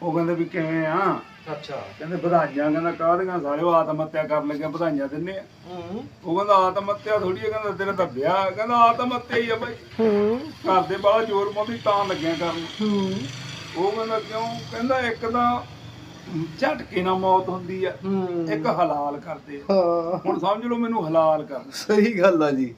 ਉਹ ਕਹਿੰਦੇ ਵੀ ਕਿਵੇਂ ਆ? ਅੱਛਾ। ਕਹਿੰਦੇ ਵਧਾਈਆਂ ਕਹਿੰਦਾ ਕਾਹਦੀਆਂ? ਸਾਲਿਓ ਆਤਮ ਹੱਤਿਆ ਕਰਨ ਲੱਗੇ ਵਧਾਈਆਂ ਦਿੰਨੇ ਆ। ਹੂੰ। ਉਹ ਕਹਿੰਦਾ ਆਤਮ ਹੱਤਿਆ ਥੋੜੀ ਹੈ ਕਹਿੰਦਾ ਤੇਰਾ ਤਾਂ ਵਿਆਹ। ਕਹਿੰਦਾ ਆਤਮ ਹੱਤਿਆ ਹੀ ਆ ਬਾਈ। ਹੂੰ। ਘਰ ਦੇ ਬਾਹਰ ਜ਼ੋਰ ਪਾਉਂਦੀ ਤਾਂ ਲੱਗਿਆ ਕਰਨ। ਉਹ ਕਹਿੰਦਾ ਕਿਉਂ? ਕਹਿੰਦਾ ਇੱਕ ਤਾਂ ਝਟਕੇ ਨਾਲ ਮੌਤ ਹੁੰਦੀ ਆ। ਹੂੰ। ਇੱਕ ਹਲਾਲ ਕਰਦੇ ਆ। ਹਾਂ। ਹੁਣ ਸਮਝ ਲਓ ਮੈਨੂੰ ਹਲਾਲ ਕਰਨ ਸਹੀ ਗੱਲ ਆ ਜੀ।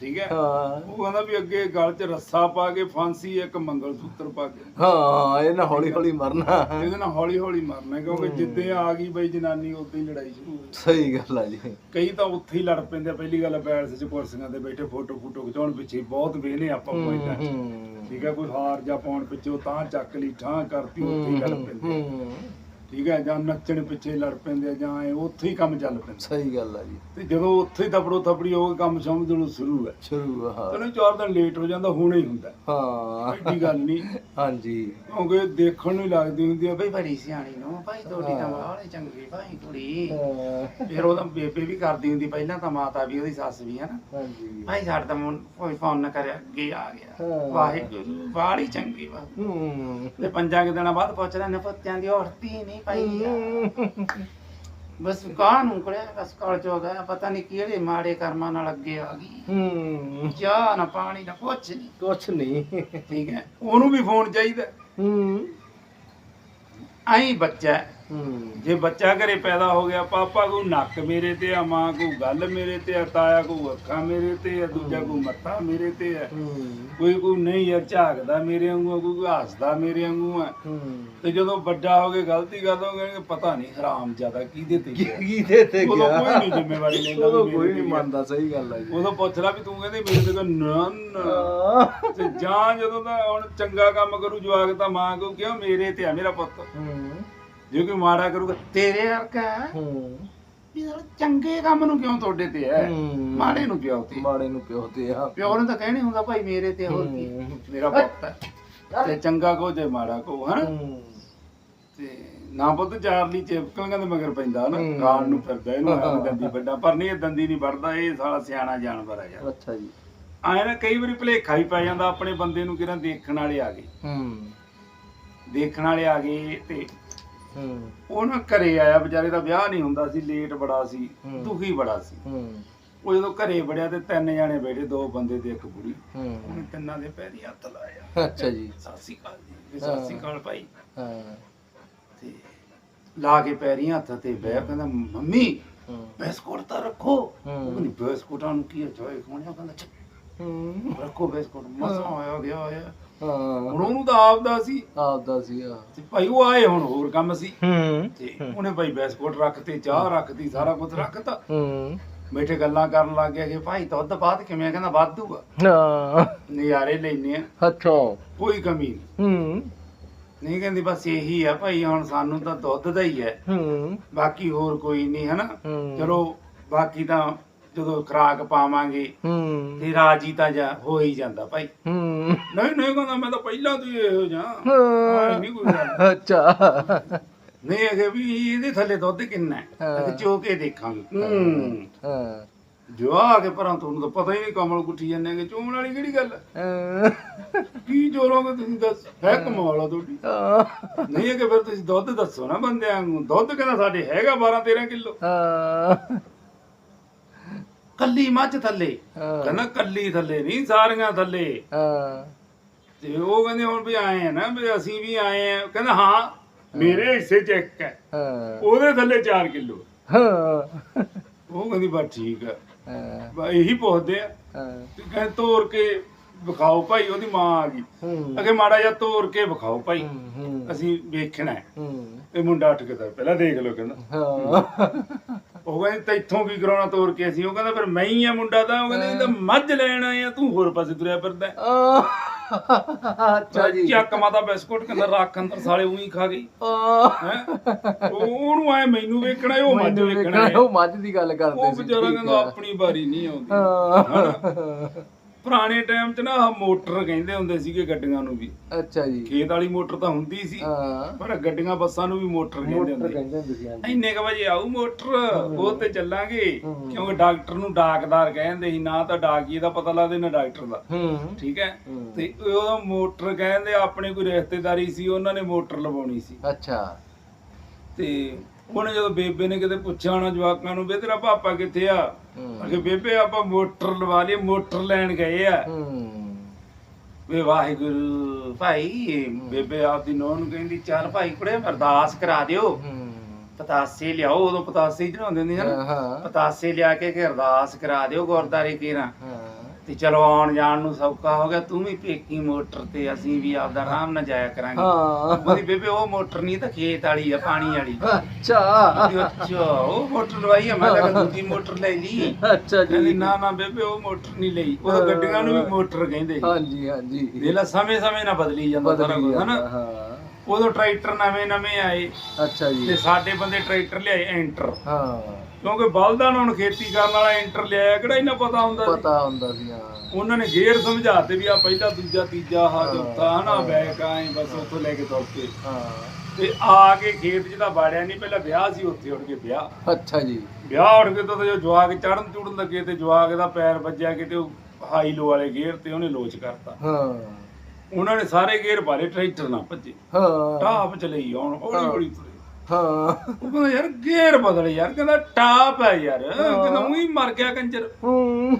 ਠੀਕ ਹੈ? ਹਾਂ। ਉਹ ਕਹਿੰਦਾ ਵੀ ਅੱਗੇ ਗਲ 'ਚ ਰੱਸਾ ਪਾ ਕੇ ਫਾਂਸੀ ਇੱਕ ਮੰਗਲ ਸੂਤਰ ਪਾ ਕੇ। ਹਾਂ ਇਹ ਨਾ ਹੌਲੀ ਹੌਲੀ ਮਰਨਾ। ਇਹਦੇ ਨਾਲ ਹੌਲੀ ਹੌਲੀ ਮਰਨਾ ਕਿਉਂਕਿ ਜਿੱਦੇ ਆ ਗਈ ਬਈ ਜਨਾਨੀ ਉਦੋਂ ਹੀ ਲੜਾਈ ਸ਼ੁਰੂ ਹੋ ਗਈ ਸਹੀ ਗੱਲ ਆ ਜੀ। ਕਈ ਤਾਂ ਉੱਥੇ ਹੀ ਲੜ ਪੈਂਦੇ ਆ। ਪਹਿਲੀ ਗੱਲ ਪੈਲਸ 'ਚ ਕੁਰਸੀਆਂ ਤੇ ਬੈਠੇ ਫੋਟੋ ਫੋਟੋ ਖਿਚਾਉਣ ਪਿੱਛੇ ਬਹੁਤ ਵੇਨੇ ਆਪਾਂ ਪੁਆਇੰਟਾਂ 'ਚ। ਠੀਕ ਹੈ ਕੋਈ ਹਾਰ ਜਾਂ ਪਾਉਣ ਪਿੱਛੇ ਤਾਂ ਚੱਕ ਲਈ ਠਾਂ ਕਰਤੀ ਉੱਥੇ ਹੀ ਲੜ ਪੈਂਦੇ ਆ। ਹੂੰ। ਠੀਕ ਹੈ ਜਾਂ ਨੱਚਣ ਪਿੱਛੇ ਲੜ ਪੈਂਦੇ ਆ, ਜਾਂ ਇਹ ਉੱਥੇ ਹੀ ਕੰਮ ਚੱਲ ਪੈਂਦਾ। ਸਹੀ ਗੱਲ ਆ ਜੀ। ਤੇ ਜਦੋਂ ਉੱਥੇ ਹੀ ਤਪੜੋ ਤਪੜੀ ਹੋ ਕੇ ਕੰਮ ਸਮਝ ਲਓ ਸ਼ੁਰੂ ਹੈ। ਸ਼ੁਰੂ ਹਾਂ। ਤੈਨੂੰ ਚਾਰ ਦਿਨ ਲੇਟ ਹੋ ਜਾਂਦਾ ਹੁਣੇ ਹੀ ਹੁੰਦਾ। ਹਾਂ। ਐਡੀ ਗੱਲ ਨਹੀਂ ਹਾਂਜੀ। ਕਿਉਂਕਿ ਦੇਖਣ ਨੂੰ ਹੀ ਲੱਗਦੀ ਹੁੰਦੀ ਆ ਬਈ ਬੜੀ ਸਿਆਣੀ ਨੂੰ ਭਾਈ ਤੁਹਾਡੀ ਤਾਂ ਵਾਲੇ ਚੰਗੀ ਭਾਈ ਕੁੜੀ। ਫਿਰ ਉਹਦਾ ਬੇਬੇ ਵੀ ਕਰਦੀ ਹੁੰਦੀ ਪਹਿਲਾਂ ਤਾਂ ਮਾਤਾ ਵੀ ਉਹਦੀ ਸੱਸ ਵੀ ਹੈ ਨਾ ਹਾਂਜੀ। ਭਾਈ ਸਾਡਾ ਤਾਂ ਮੁੰ- ਕੋਈ ਫੋਨ ਨਾ ਕਰਿਆ ਅੱਗੇ ਆ ਗਿਆ। ਹਾਂ। ਵਾਹਿਗੁਰੂ ਬਾੜੀ ਚੰਗੀ ਵਾ ਹੂੰ। ਤੇ ਪੰਜਾਂ ਕੁ ਦਿਨਾਂ ਬਾਅਦ ਪੁੱਛਦਾ ਨੇ ਪੁੱਤਿਆਂ ਦੀ ਔਰਤੀ ਨਹੀਂ ਭਾਈ ਬਸ ਕਾਹ ਨੂੰ ਕਰਿਆ ਬਸ ਕਾਲ ਚੋ ਗਿਆ ਪਤਾ ਨਹੀਂ ਕਿਹੜੇ ਮਾੜੇ ਕਰਮਾਂ ਨਾਲ ਅੱਗੇ ਆ ਗਈ। ਹੂੰ। ਚਾਹ ਨਾ ਪਾਣੀ ਨਾ ਕੁਛ ਨਹੀਂ ਕੁਛ ਨਹੀਂ ਠੀਕ ਹੈ। ਉਹਨੂੰ ਵੀ ਫੋਨ ਚਾਹੀਦਾ। ਹੂੰ। ਆਈ ਬੱਚਾ ਹੈ। ਹੂੰ ਜੇ ਬੱਚਾ ਘਰੇ ਪੈਦਾ ਹੋ ਗਿਆ ਪਾਪਾ ਕੋ ਨੱਕ ਮੇਰੇ ਤੇ ਆ ਮਾਂ ਕੋ ਗੱਲ ਮੇਰੇ ਤੇ ਆ ਤਾਇਆ ਕੋ ਅੱਖਾਂ ਮੇਰੇ ਤੇ ਆ ਦੂਜਾ ਕੋ ਮੱਥਾ ਮੇਰੇ ਤੇ ਆ। ਹੂੰ। ਕੋਈ ਕੋਈ ਨਹੀਂ ਯਾਰ ਝਾਕਦਾ ਮੇਰੇ ਵਾਂਗੂ ਕੋਈ ਹੱਸਦਾ ਮੇਰੇ ਵਾਂਗੂ ਆ। ਹੂੰ। ਤੇ ਜਦੋਂ ਵੱਡਾ ਹੋ ਕੇ ਗਲਤੀ ਕਰਦਾ ਉਹ ਪਤਾ ਨਹੀਂ ਹਰਾਮ ਜ਼ਿਆਦਾ ਕਿਹਦੇ ਤੇ ਗਿਆ। ਕੀ ਦੇ ਤੇ ਉਦੋਂ ਗਿਆ ਕੋਈ ਨਹੀਂ ਜ਼ਿੰਮੇਵਾਰੀ ਲੈਂਦਾ ਉਦੋਂ ਕੋਈ ਨਹੀਂ ਤੇ। ਮੰਨਦਾ ਸਹੀ ਗੱਲ ਆ ਜੀ। ਉਦੋਂ ਪੁੱਛਦਾ ਵੀ ਤੂੰ ਕਹਿੰਦੇ ਮੇਰੇ ਤੇ ਕੋ ਨਨ ਹਾਂ। ਤੇ ਜਾਂ ਜਦੋਂ ਦਾ ਹੁਣ ਚੰਗਾ ਕੰਮ ਕਰੂ ਜਵਾਕ ਤਾਂ ਮਾਂ ਕੋ ਕਿਉਂ ਮੇਰੇ ਤੇ ਆ ਮੇਰਾ ਪੁੱਤ? ਹੂੰ। ਜੇ ਕੋਈ ਮਾੜਾ ਕਰੂਗਾ ਤੇਰੇ ਵਰਗਾ ਹੈ। ਹੂੰ। ਵੀ ਸਾਲਾ ਚੰਗੇ ਕੰਮ ਨੂੰ ਕਿਉਂ ਤੁਹਾਡੇ ਤੇ ਹੈ? ਹੂੰ। ਮਾੜੇ ਨੂੰ ਪਿਓ ਤੇ। ਮਾੜੇ ਨੂੰ ਪਿਓ ਤੇ ਆ। ਪਿਓ ਨੂੰ ਤਾਂ ਕਹਿਣੀ ਹੁੰਦਾ ਭਾਈ ਮੇਰੇ ਤੇ ਹੋਰ ਕੀ? ਹੂੰ। ਮੇਰਾ ਪੁੱਤ ਹੈ। ਤੇ ਚੰਗਾ ਕੋ ਜੇ ਮਾੜਾ ਕੋ ਹਾਂ ਹੂੰ। ਤੇ ਨਾ ਪੁੱਤ ਚਾਰਲੀ ਚਿਪਕਲ ਕਹਿੰਦੇ ਮਗਰ ਪੈਂਦਾ ਨਾ ਹੂੰ। ਖਾਣ ਨੂੰ ਫਿਰਦਾ ਇਹਨੂੰ ਐਂ ਦੰਦੀ ਵੱਡਾ ਪਰ ਨਹੀਂ ਇਹ ਦੰਦੀ ਨਹੀਂ ਵੜਦਾ ਇਹ ਸਾਲਾ ਸਿਆਣਾ ਜਾਨਵਰ ਆ ਯਾਰ ਅੱਛਾ ਜੀ। ਆਏ ਨਾ ਕਈ ਵਾਰੀ ਭਲੇਖਾ ਵੀ ਪੈ ਜਾਂਦਾ ਆਪਣੇ ਬੰਦੇ ਨੂੰ ਕਿਹੜਾ ਦੇਖਣ ਵਾਲੇ ਆ ਗਏ। ਹੂੰ। ਦੇਖਣ ਵਾਲੇ ਆ ਗਏ ਤੇ ਹੂੰ। ਉਹ ਨਾ ਘਰੇ ਆਇਆ ਵਿਚਾਰੇ ਦਾ ਵਿਆਹ ਨਹੀਂ ਹੁੰਦਾ ਸੀ ਲੇਟ ਬੜਾ ਸੀ ਹੂੰ। ਦੁਖੀ ਬੜਾ ਸੀ। ਹੂੰ। ਉਹ ਜਦੋਂ ਘਰੇ ਵੜਿਆ ਤੇ ਤਿੰਨ ਜਾਣੇ ਬੈਠੇ ਦੋ ਬੰਦੇ ਤੇ ਇੱਕ ਹੂੰ। ਉਹਨੇ ਤਿੰਨਾਂ ਦੇ ਪੈਰੀ ਹੱਥ ਲਾਇਆ। ਅੱਛਾ ਜੀ। ਸਤਿ ਸ਼੍ਰੀ ਅਕਾਲ ਜੀ। ਵੀ ਸਤਿ ਸ਼੍ਰੀ ਅਕਾਲ ਭਾਈ। ਹਾਂ। ਤੇ ਲਾ ਕੇ ਪੈਰੀ ਹੱਥ ਤੇ ਬਹਿ ਕਹਿੰਦਾ ਮੰਮੀ ਹੂੰ। ਬਿਸਕੁਟ ਤਾਂ ਰੱਖੋ। ਹੂੰ। ਕਹਿੰਦੀ ਬਿਸਕੁਟਾਂ ਨੂੰ ਕੀ ਖਾਣੇ ਉਹ ਕਹਿੰਦਾ "ਚੱਲ, ਹੂੰ। ਰੱਖੋ ਬਿਸਕੁਟ। ਮਸਾ ਹੋਇਆ ਗਿਆ ਹੋਇਆ। ਹਾਂ। ਹੁਣ ਉਹਨੂੰ ਤਾਂ ਆਪਦਾ ਸੀ। ਆਪਦਾ ਸੀ ਆ ਤੇ ਭਾਈ ਉਹ ਆਏ ਹੁਣ ਹੋਰ ਕੰਮ ਸੀ। ਹੂੰ। ਤੇ ਉਹਨੇ ਭਾਈ ਬਿਸਕੁਟ ਰੱਖਤੇ ਚਾਹ ਰੱਖਤੀ ਸਾਰਾ ਕੁਝ ਰੱਖਤਾ। ਹੂੰ। ਬੈਠੇ ਗੱਲਾਂ ਕਰਨ ਲੱਗ ਗਿਆ ਕਿ ਭਾਈ ਦੁੱਧ ਬਾਅਦ ਕਿਵੇਂ ਕਹਿੰਦਾ ਵਾਧੂਗਾ ਹਾਂ। ਨਜ਼ਾਰੇ ਲੈਨੇ ਆ। ਅੱਛਾ। ਕੋਈ ਕਮੀ ਨਹੀਂ। ਹੂੰ। ਨਹੀਂ ਕਹਿੰਦੀ ਬਸ ਇਹੀ ਆ ਭਾਈ ਹੁਣ ਸਾਨੂੰ ਤਾਂ ਦੁੱਧ ਦਾ ਹੀ ਹੈ। ਹੂੰ। ਬਾਕੀ ਹੋਰ ਕੋਈ ਨਹੀਂ ਹਨਾ? ਹੂੰ। ਚਲੋ ਬਾਕੀ ਤਾਂ ਜਦੋਂ ਖਰਾਕ ਪਾਵਾਂਗੇ ਹੂੰ। ਤੇ ਰਾਜੀ ਤਾਂ ਜਾ ਹੋ ਹੀ ਜਾਂਦਾ ਭਾਈ। ਹੂੰ। ਨਹੀਂ ਨਹੀਂ ਕਹਿੰਦਾ ਮੈਂ ਤਾਂ ਪਹਿਲਾਂ ਤੋਂ ਹੀ ਇਹੋ ਜਾਂ ਹਾਂ। ਨਹੀਂ ਕੋਈ ਗੱਲ। ਅੱਛਾ। ਨਹੀਂ ਅਗੇ ਵੀ ਇਹਦੇ ਥੱਲੇ ਦੁੱਧ ਕਿੰਨਾ ਹੈ? ਹਾਂ। ਚੋ ਕੇ ਦੇਖਾਂਗੇ। ਹੂੰ। ਹਾਂ। ਜੋ ਆ ਕੇ ਪਰਾਂ ਤੁਹਾਨੂੰ ਤਾਂ ਪਤਾ ਹੀ ਨਹੀਂ ਕਮਲ ਗੁੱਠੀ ਜਾਂਦੇ ਕਿ ਚੋਣ ਵਾਲੀ ਕਿਹੜੀ ਗੱਲ ਹੈ? ਹਾਂ। ਕੀ ਚੋਲੋਗੇ ਤੁਸੀਂ ਦੱਸ? ਹੈ ਕਮਾਲ ਆ ਤੁਹਾਡੀ। ਹਾਂ। ਨਹੀਂ ਅਗੇ ਫਿਰ ਤੁਸੀਂ ਦੁੱਧ ਦੱਸੋ ਨਾ ਬੰਦਿਆਂ ਨੂੰ। ਦੁੱਧ ਕਹਿੰਦਾ ਸਾਡੇ ਹੈਗਾ 12 13 ਕਿਲੋ। ਹਾਂ। ਕੱਲੀ ਮੱਝ ਥੱਲੇ। ਹਾਂ। ਕਹਿੰਦਾ ਕੱਲੀ ਥੱਲੇ ਨਹੀਂ ਸਾਰੀਆਂ ਥੱਲੇ। ਹਾਂ। ਤੇ ਉਹ ਕਹਿੰਦੇ ਹੁਣ ਵੀ ਆਏ ਆ ਨਾ ਵੀ ਅਸੀਂ ਵੀ ਆਏ ਆ। ਕਹਿੰਦਾ ਹਾਂ ਮੇਰੇ ਹਿੱਸੇ ਚ ਇੱਕ ਹੈ। ਹਾਂ। ਉਹਦੇ ਥੱਲੇ 4 ਕਿਲੋ। ਹਾਂ। ਉਹ ਕਹਿੰਦੀ ਬਸ ਠੀਕ ਆ। ਹਾਂ। ਬਸ ਇਹੀ ਪੁੱਛਦੇ ਆ। ਹਾਂ। ਤੇ ਕਹਿੰਦੇ ਤੋਰ ਕੇ ਵਿਖਾਓ ਭਾਈ ਉਹਦੀ ਮਾਂ ਆ ਗਈ। ਹੂੰ। ਅਗੇ ਮਾੜਾ ਜਿਹਾ ਤੋਰ ਕੇ ਵਿਖਾਓ ਭਾਈ। ਹੂੰ ਅਸੀਂ ਵੇਖਣਾ ਹੈ। ਹੂੰ। ਇਹ ਮੁੰਡਾ ਤਾਂ ਪਹਿਲਾਂ ਦੇਖ ਲਓ ਕਹਿੰਦਾ। ਹਾਂ। ਉਹ ਕਹਿੰਦੇ ਤੈਥੋਂ ਕੀ ਕਰਾਉਣਾ ਤੋਰ ਕੇ ਅਸੀਂ? ਉਹ ਕਹਿੰਦਾ ਫਿਰ ਮੈਂ ਹੀ ਆ ਮੁੰਡਾ ਤਾਂ। ਉਹ ਕਹਿੰਦਾ ਇਹ ਤਾਂ ਮੱਝ ਲੈਣ ਆਏ ਆ ਤੂੰ ਹੋਰ ਪਾਸੇ ਤੁਰਿਆ ਫਿਰਦਾ ਹੈ। ਅੱਛਾ ਜੀ। ਚੱਕ ਮਾਤਾ ਬਿਸਕੁਟ ਕਹਿੰਦਾ ਰੱਖ ਅੰਦਰ ਸਾਲੇ ਉਹੀ ਖਾ ਗਈ। ਆਹ, ਹੈ? ਉਹਨੂੰ ਆਏ ਮੈਨੂੰ ਵੇਖਣਾ ਹੈ, ਉਹ ਮੱਝ ਮੈਨੂੰ ਵੇਖਣਾ ਵੇਖਣਾ ਹੈ। ਉਹ ਮੱਝ ਦੀ ਗੱਲ ਕਰਦੇ ਉਹ ਸੀ ਵਿਚਾਰਾ ਠੀਕ ਕਹਿੰਦਾ ਆ। ਆਪਣੀ ਵਾਰੀ ਨਹੀਂ ਆਉਂਦੀ। ਪੁਰਾਣੇ ਟਾਈਮ 'ਚ ਨਾ ਆਹ ਮੋਟਰ ਕਹਿੰਦੇ ਹੁੰਦੇ ਸੀਗੇ ਗੱਡੀਆਂ ਨੂੰ ਵੀ। ਅੱਛਾ ਜੀ। ਖੇਤ ਵਾਲੀ ਮੋਟਰ ਤਾਂ ਹੁੰਦੀ ਸੀ। ਹਾਂ। ਪਰ ਗੱਡੀਆਂ ਬੱਸਾਂ ਨੂੰ ਵੀ ਮੋਟਰ ਕਹਿੰਦੇ ਮੋਟਰ ਹੁੰਦੇ ਕਹਿੰਦੇ ਹੁੰਦੇ ਸੀ ਹਾਂਜੀ। ਇੰਨੇ ਕ ਵਜੇ ਆਊ ਮੋਟਰ ਉਹ ਤੇ ਚੱਲਾਂਗੇ। ਹਮ। ਕਿਉਂਕਿ ਡਾਕਟਰ ਨੂੰ ਡਾਕਦਾਰ ਕਹਿੰਦੇ ਸੀ ਨਾ ਤਾਂ ਡਾਕੀਏ ਦਾ ਪਤਾ ਲੱਗਦਾ ਨਾ ਡਾਕਟਰ ਦਾ। ਹੂੰ। ਠੀਕ ਹੈ? ਹਮ। ਤੇ ਉਹ ਮੋਟਰ ਕਹਿੰਦੇ ਆਪਣੇ ਕੋਈ ਰਿਸ਼ਤੇਦਾਰੀ ਸੀ ਉਹਨਾਂ ਨੇ ਮੋਟਰ ਲਵਾਉਣੀ ਸੀ। ਅੱਛਾ। ਤੇ ਉਹਨੇ ਜਦੋਂ ਬੇਬੇ ਨੇ ਕਿਤੇ ਪੁੱਛਿਆ ਹੋਣਾ ਜਵਾਕਾਂ ਨੂੰ ਵੀ ਤੇਰਾ ਪਾਪਾ ਕਿੱਥੇ ਆ। ਅਗੇ ਬੇਬੇ ਆਪਾਂ ਮੋਟਰ ਲਵਾ ਲਈ ਮੋਟਰ ਲੈਣ ਗਏ ਆ। ਹੂੰ। ਵੇ ਵਾਹਿਗੁਰੂ ਭਾਈ ਬੇਬੇ ਆਪਦੀ ਨੂੰਹ ਨੂੰ ਕਹਿੰਦੀ ਚੱਲ ਭਾਈ ਕੁੜੇ ਅਰਦਾਸ ਕਰਾ ਦਿਓ। ਹੂੰ। ਪਤਾਸੇ ਲਿਆਓ ਉਦੋਂ ਪਤਾਸੇ ਚੜਾਉਂਦੇ ਹੁੰਦੇ ਸੀ ਨਾ। ਹਾਂ ਪਤਾਸੇ ਲਿਆ ਕੇ ਕਿ ਅਰਦਾਸ ਕਰਾ ਦਿਓ ਗੁਰਦਾਰੇ ਕੀਰਾਂ। ਤੇ ਚਲੋ ਆਉਣ ਜਾਣ ਨੂੰ ਸੌਖਾ ਹੋ ਗਿਆ ਤੂੰ ਵੀ ਪੇਕੀ ਮੋਟਰ ਤੇ ਅਸੀਂ ਵੀ ਆਪਦਾ ਆਰਾਮ ਨਾਲ ਜਾਇਆ ਕਰਾਂਗੇ। ਹਾਂ। ਉਹਦੀ ਬੇਬੇ ਉਹ ਮੋਟਰ ਨਹੀਂ ਤਾਂ ਖੇਤ ਵਾਲੀ ਆ ਪਾਣੀ ਵਾਲੀ। ਅੱਛਾ। ਕਹਿੰਦੀ, ਅੱਛਾ ਉਹ ਮੋਟਰ ਲਵਾਈ ਆ ਮੈਂ ਤਾਂ ਦੂਜੀ ਮੋਟਰ ਲੈ ਲਈ। ਅੱਛਾ ਕਹਿੰਦੀ ਜੀ ਨਾ ਨਾ ਬੇਬੇ ਉਹ ਮੋਟਰ ਨਹੀਂ ਲਈ। ਉਹ ਤਾਂ ਗੱਡੀਆਂ ਨੂੰ ਵੀ ਮੋਟਰ ਕਹਿੰਦੇ। ਹਾਂਜੀ ਹਾਂਜੀ। ਦੇਲਾ ਸਮੇਂ ਸਮੇਂ ਨਾਲ ਬਦਲੀ ਜਾਂਦਾ ਸਾਰਾ ਬਦਲੀ ਕੁਝ ਜਾਂਦਾ, ਹਨਾ ਹਾਂ। ਉਦੋਂ ਟਰੈਕਟਰ ਨਵੇਂ ਨਵੇਂ ਆਏ ਅੱਛਾ ਤੇ ਜੀ ਸਾਡੇ ਬੰਦੇ ਟਰੈਕਟਰ ਲਿਆਏ ਐਂਟਰ। ਹਾਂ। ਕਿਉਂਕਿ ਬਲਦਾਂ ਹੁਣ ਖੇਤੀ ਕਰਨ ਵਾਲਾ ਐਂਟਰ ਲਿਆਇਆ ਕਿਹੜਾ ਇਹਨਾਂ ਪਤਾ ਹੁੰਦਾ ਸੀ? ਪਤਾ ਹੁੰਦਾ ਸੀ ਹਾਂ। ਉਹਨਾਂ ਨੇ ਗੇਅਰ ਸਮਝਾਤੇ ਵੀ ਆ ਪਹਿਲਾ ਦੂਜਾ ਤੀਜਾ ਹਾ। ਚੌਥਾ ਹਨਾ ਬੈਕ ਆਏ ਬਸ ਉੱਥੋਂ ਲੈ ਕੇ ਤੁਰ ਕੇ ਹਾਂ। ਤੇ ਆ ਕੇ ਖੇਤ 'ਚ ਤਾਂ ਬਾੜਿਆ ਨਹੀਂ ਪਹਿਲਾਂ ਵਿਆਹ ਸੀ ਉੱਥੇ ਉੱਡ ਕੇ ਵਿਆਹ। ਅੱਛਾ ਜੀ। ਵਿਆਹ ਉੱਡ ਕੇ ਤਾਂ ਜੋ ਜਵਾਕ ਚੜਨ ਚੁੜਨ ਲੱਗੇ ਤੇ ਜਵਾਕ ਦਾ ਪੈਰ ਵੱਜਿਆ ਕਿਤੇ ਉਹ ਹਾਈ ਲੋ ਵਾਲੇ ਗੇਅਰ ਤੇ ਉਹਨੇ ਲੋਚ ਕਰਤਾ। ਹਾਂ। ਉਹਨਾਂ ਨੇ ਸਾਰੇ ਗੇਅਰ ਪਾਲੇ ਟਰੈਕਟਰ ਨਾਲ ਭੱਜੇ। ਹਾਂ। ਟਾਪ ਚਲੀ ਆਉਣ ਹੌਲੀ ਹੌਲੀ ਤੁਰੇ। ਹਾਂ। ਉਹ ਕਹਿੰਦਾ ਯਾਰ ਗੇਅਰ ਬਦਲ ਯਾਰ ਕਹਿੰਦਾ ਟਾਪ ਹੈ ਯਾਰ। ਕਹਿੰਦਾ ਉਹੀ ਮਰ ਗਿਆ ਕੰਜਰ। ਹੂੰ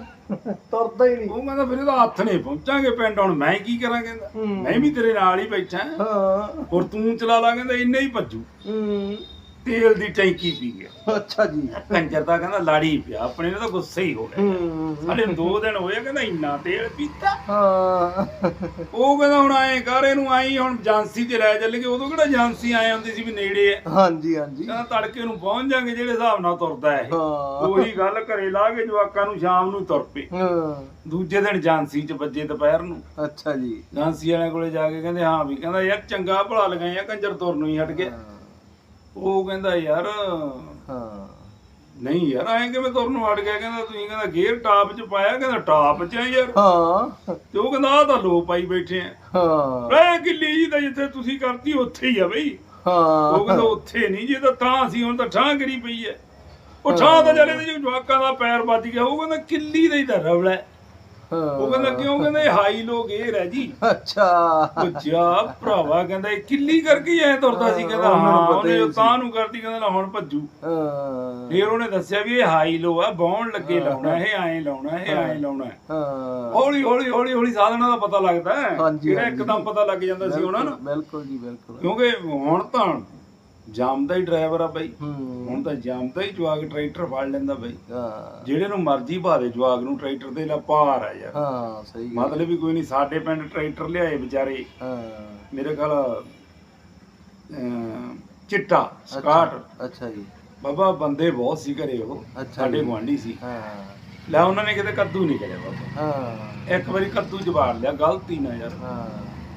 ਤੁਰਦਾ ਹੀ ਨਹੀਂ। ਉਹ ਕਹਿੰਦਾ ਫਿਰ ਇਹਦਾ ਹੱਥ ਨਹੀਂ ਪਹੁੰਚਾਂਗੇ ਪਿੰਡ ਹੁਣ ਮੈਂ ਕੀ ਕਰਾਂ ਕਹਿੰਦਾ। ਮੈਂ ਵੀ ਤੇਰੇ ਨਾਲ ਹੀ ਬੈਠਾ। ਹਾਂ। ਹੋਰ ਤੂੰ ਚਲਾ ਲਾ ਕਹਿੰਦਾ ਇੰਨੇ ਹੀ ਭੱਜੂ। ਹੂੰ। ਤੇਲ ਦੀ ਟੈਂਕੀ ਪੀ ਗਿਆ। ਅੱਛਾ ਜੀ। ਕੰਜਰ ਦਾ ਕਹਿੰਦਾ ਲਾੜੀ ਪਿਆ ਆਪਣੇ ਨੇ ਤਾਂ ਗੁੱਸੇ ਹੀ ਹੋ ਗਿਆ ਸਾਡੇ ਦੋ ਦਿਨ ਹੋਏ ਕਹਿੰਦਾ ਇੰਨਾ ਤੇਲ ਪੀਤਾ। ਹਾਂ। ਉਹ ਕਹਿੰਦਾ ਹੁਣ ਆਏ ਕਰ ਇਹਨੂੰ ਆਈ ਹੁਣ ਏਜੰਸੀ 'ਚ ਲੈ ਚੱਲਗੇ ਉਦੋਂ ਕਿਹੜਾ ਏਜੰਸੀ ਆਏ ਹੁੰਦੀ ਸੀ ਵੀ ਨੇੜੇ ਹੈ ਹਾਂਜੀ ਹਾਂਜੀ। ਕਹਿੰਦਾ ਤੜਕੇ ਨੂੰ ਪਹੁੰਚ ਜਾਾਂਗੇ ਜਿਹੜੇ ਹਿਸਾਬ ਨਾਲ ਤੁਰਦਾ ਇਹ। ਉਹੀ ਗੱਲ ਘਰੇ ਲਾ ਕੇ ਜਵਾਕਾਂ ਨੂੰ ਸ਼ਾਮ ਨੂੰ ਤੁਰ ਪਏ। ਹਾਂ। ਦੂਜੇ ਦਿਨ ਏਜੰਸੀ 'ਚ ਵੱਜੇ ਦੁਪਹਿਰ ਨੂੰ। ਅੱਛਾ ਜੀ। ਏਜੰਸੀ ਵਾਲਿਆਂ ਕੋਲੇ ਜਾ ਕੇ ਕਹਿੰਦੇ ਹਾਂ ਵੀ ਕਹਿੰਦਾ ਯਾਰ ਚੰਗਾ ਭਲਾ ਲਗਾਇਆ ਕੰਜਰ ਤੁਰ ਨੂੰ ਹੀ ਹਟ ਗਿਆ। ਉਹ ਕਹਿੰਦਾ ਯਾਰ ਹਾਂ। ਨਹੀਂ ਯਾਰ ਐਂ ਕਿਵੇਂ ਤੁਰ ਨੂੰ ਹਟ ਗਿਆ? ਕਹਿੰਦਾ ਤੁਸੀਂ ਕਹਿੰਦਾ ਗੇਅਰ ਟਾਪ 'ਚ ਪਾਇਆ ਕਹਿੰਦਾ ਟਾਪ 'ਚ ਆ ਯਾਰ। ਹਾਂ। ਤੇ ਉਹ ਕਹਿੰਦਾ ਆ ਤਾਂ ਲੋ ਪਾਈ ਬੈਠੇ ਆ। ਹਾਂ। ਐ ਕਿੱਲੀ ਜੀ ਤਾਂ ਜਿੱਥੇ ਤੁਸੀਂ ਕਰਤੀ ਉੱਥੇ ਹੀ ਆ ਬਈ। ਉਹ ਕਹਿੰਦਾ ਹਾਂ ਉੱਥੇ ਨਹੀਂ ਜੇ ਤਾਂ ਤਾਂ ਅਸੀਂ ਹੁਣ ਤਾਂ ਠਾਂ ਕਰੀ ਪਈ ਐ। ਉਹ ਠਾਂ ਤਾਂ ਜਲੇ ਤੇ ਜੋ ਜਵਾਕਾਂ ਦਾ ਪੈਰ ਵੱਜ ਗਿਆ ਉਹ ਕਹਿੰਦਾ ਕਿੱਲੀ ਦਾ ਹੀ ਤਾਂ ਰਵਲਾ ਹੈ। ਉਹ ਕਹਿੰਦਾ ਕਿਉਂ ਕਹਿੰਦਾ ਇਹ ਹਾਈ ਲੋ ਗੇਅਰ ਹੈ ਜੀ। ਅੱਛਾ। ਉਹ ਜਾ ਭਰਾਵਾ ਕਹਿੰਦਾ ਇਹ ਕਿੱਲੀ ਕਰਕੇ ਹੀ ਐ ਤੁਰਦਾ ਸੀ ਕਹਿੰਦਾ ਹਾਂ ਉਹਨੇ ਤਾਂ ਨੂੰ ਕਰਦੀ ਕਹਿੰਦਾ ਹੁਣ ਭੱਜੂ। ਫਿਰ ਉਹਨੇ ਦੱਸਿਆ ਵੀ ਇਹ ਹਾਈ ਲੋ ਆ ਬੌਣ ਲੱਗੇ ਲਾਉਣਾ ਇਹ ਐਂ ਲਾਉਣਾ ਇਹ ਐਂ ਲਾਉਣਾ। ਹਾਂ। ਹੌਲੀ ਹੌਲੀ ਹੌਲੀ ਹੌਲੀ ਸਾਧਨਾਂ ਦਾ ਪਤਾ ਲੱਗਦਾ ਹੈ। ਜਿਹੜਾ। ਇੱਕਦਮ ਪਤਾ ਲੱਗ ਜਾਂਦਾ ਸੀ ਉਹਨਾਂ ਨੂੰ। ਬਿਲਕੁਲ ਜੀ ਬਿਲਕੁਲ। ਕਿਉਂਕਿ ਹੁਣ ਤਾਂ ਜਾਮਦਾ ਹੀ ਡਰਾਈਵਰ ਆ ਬਈ। ਹੂੰ। ਹੁਣ ਤਾਂ ਜਾਮਦਾ ਹੀ ਜਵਾਗ ਟਰੈਕਟਰ ਫੜ ਲੈਂਦਾ ਬਈ। ਹਾਂ। ਜਿਹੜੇ ਨੂੰ ਮਰਜ਼ੀ ਭਾਰੇ ਜਵਾਗ ਨੂੰ ਟਰੈਕਟਰ ਤੇ ਲਾ ਭਾਰ ਆ ਯਾਰ। ਹਾਂ ਸਹੀ ਗੱਲ। ਮਤਲਬ ਵੀ ਕੋਈ ਨਹੀਂ ਸਾਡੇ ਪਿੰਡ ਟਰੈਕਟਰ ਲਿਆਏ ਵਿਚਾਰੇ। ਹਾਂ। ਮੇਰੇ ਖਿਆਲ ਅਮ, ਚਿੱਟਾ ਸਕਾਟ। ਅੱਛਾ ਜੀ। ਬਾਬਾ ਬੰਦੇ ਬਹੁਤ ਸੀ ਘਰੇ ਉਹ। ਅੱਛਾ ਸਾਡੇ ਜੀ। ਗੁਆਂਢੀ ਸੀ। ਹਾਂ। ਲੈ ਉਹਨਾਂ ਨੇ ਕਿਤੇ ਕੱਦੂ ਨਹੀਂ ਕਰਿਆ ਬਾਬਾ। ਹਾਂ। ਇੱਕ ਵਾਰੀ ਕੱਦੂ ਜਵਾੜ ਲਿਆ ਗਲਤੀ ਨਾਲ ਯਾਰ। ਹਾਂ।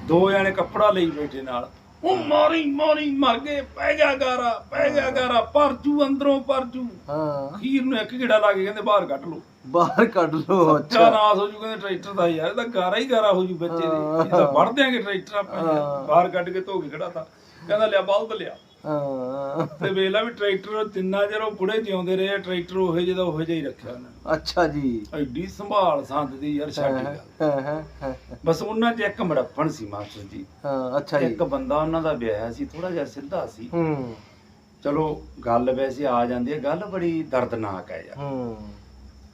ਦੋ ਜਣੇ ਕੱਪੜਾ ਲਈ ਬੈਠੇ ਨਾਲ। ਉਹ ਮਾਰੀ ਮਾਰੀ ਮਰ ਗਏ ਪੈ ਗਿਆ ਗਾਰਾ ਪੈ ਗਿਆ ਗਾਰਾ ਪਰਜੂ ਅੰਦਰੋਂ ਪਰਜੂ। ਹਾਂ। ਅਖੀਰ ਨੂੰ ਇੱਕ ਗੇੜਾ ਲਾ ਕੇ ਕਹਿੰਦੇ ਬਾਹਰ ਕੱਢ ਲਓ। ਬਾਹਰ ਕੱਢ ਲੋ ਅੱਛਾ। ਨਾਸ ਹੋ ਜੂ ਕਹਿੰਦੇ ਟਰੈਕਟਰ ਦਾ ਯਾਰ ਇਹਦਾ ਗਾਰਾ ਹੀ ਗਾਰਾ ਹੋ ਜੂ ਬੱਚੇ ਦੇ। ਇਹ ਤਾਂ ਵੜ ਦਿਆਂਗੇ ਟਰੈਕਟਰ ਆਪਾਂ। ਬਾਹਰ ਕੱਢ ਕੇ ਧੋ ਕੇ ਖੜਾਤਾ। ਕਹਿੰਦਾ ਲਿਆ ਬਲਦ ਲਿਆ। ਹਾਂ। ਤੇ ਵੇਲਾ ਵੀ ਟਰੈਕਟਰ ਤਿੰਨਾ ਚਿਰ ਉਹ ਬੁੜੇ ਜਿਉਂਦੇ ਰਹੇ ਟਰੈਕਟਰ ਉਹੋ ਜਿਹਦਾ ਉਹੋ ਜਿਹਾ ਹੀ ਰੱਖਿਆ ਉਹਨਾਂ। ਅੱਛਾ ਜੀ। ਐਡੀ ਸੰਭਾਲ ਸੰਦ ਦੀ ਯਾਰ ਛੱਡ ਹਾਂ ਗੱਲ ਹਾਂ ਹਾਂ, ਹਾਂ। ਬਸ ਉਹਨਾਂ 'ਚ ਇੱਕ ਮੜੱਪਣ ਸੀ ਮਾਸਟਰ ਜੀ। ਹਾਂ ਅੱਛਾ ਜੀ। ਇੱਕ ਬੰਦਾ ਉਹਨਾਂ ਦਾ ਵਿਆਹਿਆ ਸੀ ਥੋੜਾ ਜਿਹਾ ਸਿੱਧਾ ਸੀ। ਹੂੰ। ਚਲੋ ਗੱਲ ਵੈਸੇ ਆ ਜਾਂਦੀ ਹੈ ਗੱਲ ਬੜੀ ਦਰਦਨਾਕ ਹੈ ਯਾਰ। ਹੂੰ।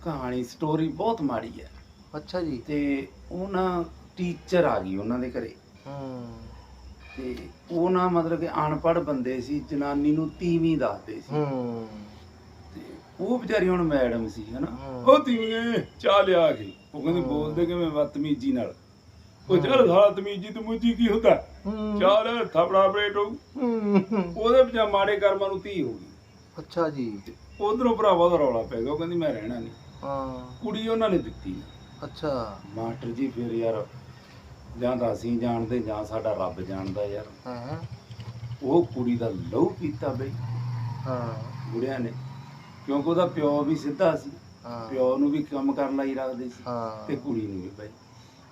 ਕਹਾਣੀ ਸਟੋਰੀ ਬਹੁਤ ਮਾੜੀ ਹੈ। ਅੱਛਾ ਜੀ। ਤੇ ਉਹ ਨਾ ਟੀਚਰ ਆ ਗਈ ਉਹਨਾਂ ਦੇ ਘਰੇ। ਹੂੰ। ਤੇ ਉਹ ਨਾ ਮਤਲਬ ਕਿ ਅਨਪੜ੍ਹ ਬੰਦੇ ਸੀ ਜਨਾਨੀ ਨੂੰ ਤੀਵੀਂ ਦੱਸਦੇ ਸੀ। ਹੂੰ। ਤੇ ਉਹ ਵਿਚਾਰੀ ਹੁਣ ਮੈਡਮ ਸੀ ਹਨਾ। ਉਹ ਤੀਵੀਂ ਚਾਹ ਲਿਆ ਕੇ ਉਹ ਕਹਿੰਦੀ ਬੋਲਦੇ ਕਿਵੇਂ ਬਦਤਮੀਜੀ ਨਾਲ? ਉਹ ਚੱਲ ਸਾਲਾ ਤਮੀਜੀ ਤਮੂਜੀ ਕੀ ਹੁੰਦਾ? ਚਾਹ ਲੈ ਥਪੜਾ ਪਲੇਟ ਹੂੰ। ਉਹਦੇ ਵਿੱਚ ਮਾੜੇ ਕਰਮਾਂ ਨੂੰ ਧੀ ਹੋ ਗਈ। ਅੱਛਾ ਜੀ। ਉਧਰੋਂ ਭਰਾਵਾ ਦਾ ਰੌਲਾ ਪੈ ਗਿਆ ਉਹ ਕਹਿੰਦੀ ਮੈਂ ਰਹਿਣਾ ਨਹੀਂ। ਹਾਂ। ਕੁੜੀ ਉਹਨਾਂ ਨੇ ਦਿੱਤੀ। ਅੱਛਾ। ਮਾਸਟਰ ਜੀ ਫਿਰ ਯਾਰ ਜਾਂ ਤਾਂ ਅਸੀਂ ਜਾਣਦੇ ਜਾਂ ਸਾਡਾ ਰੱਬ ਜਾਣਦਾ ਯਾਰ। ਹਾਂ। ਉਹ ਕੁੜੀ ਦਾ ਲਹੂ ਪੀਤਾ ਬਈ। ਹਾਂ। ਬੁੜਿਆਂ ਨੇ। ਕਿਉਂਕਿ ਉਹਦਾ ਪਿਓ ਵੀ ਸਿੱਧਾ ਸੀ। ਹਾਂ। ਪਿਓ ਨੂੰ ਵੀ ਕੰਮ ਕਰਨ ਲਈ ਰੱਖਦੇ ਸੀ। ਹਾਂ। ਤੇ ਕੁੜੀ ਨੂੰ ਵੀ ਬਈ।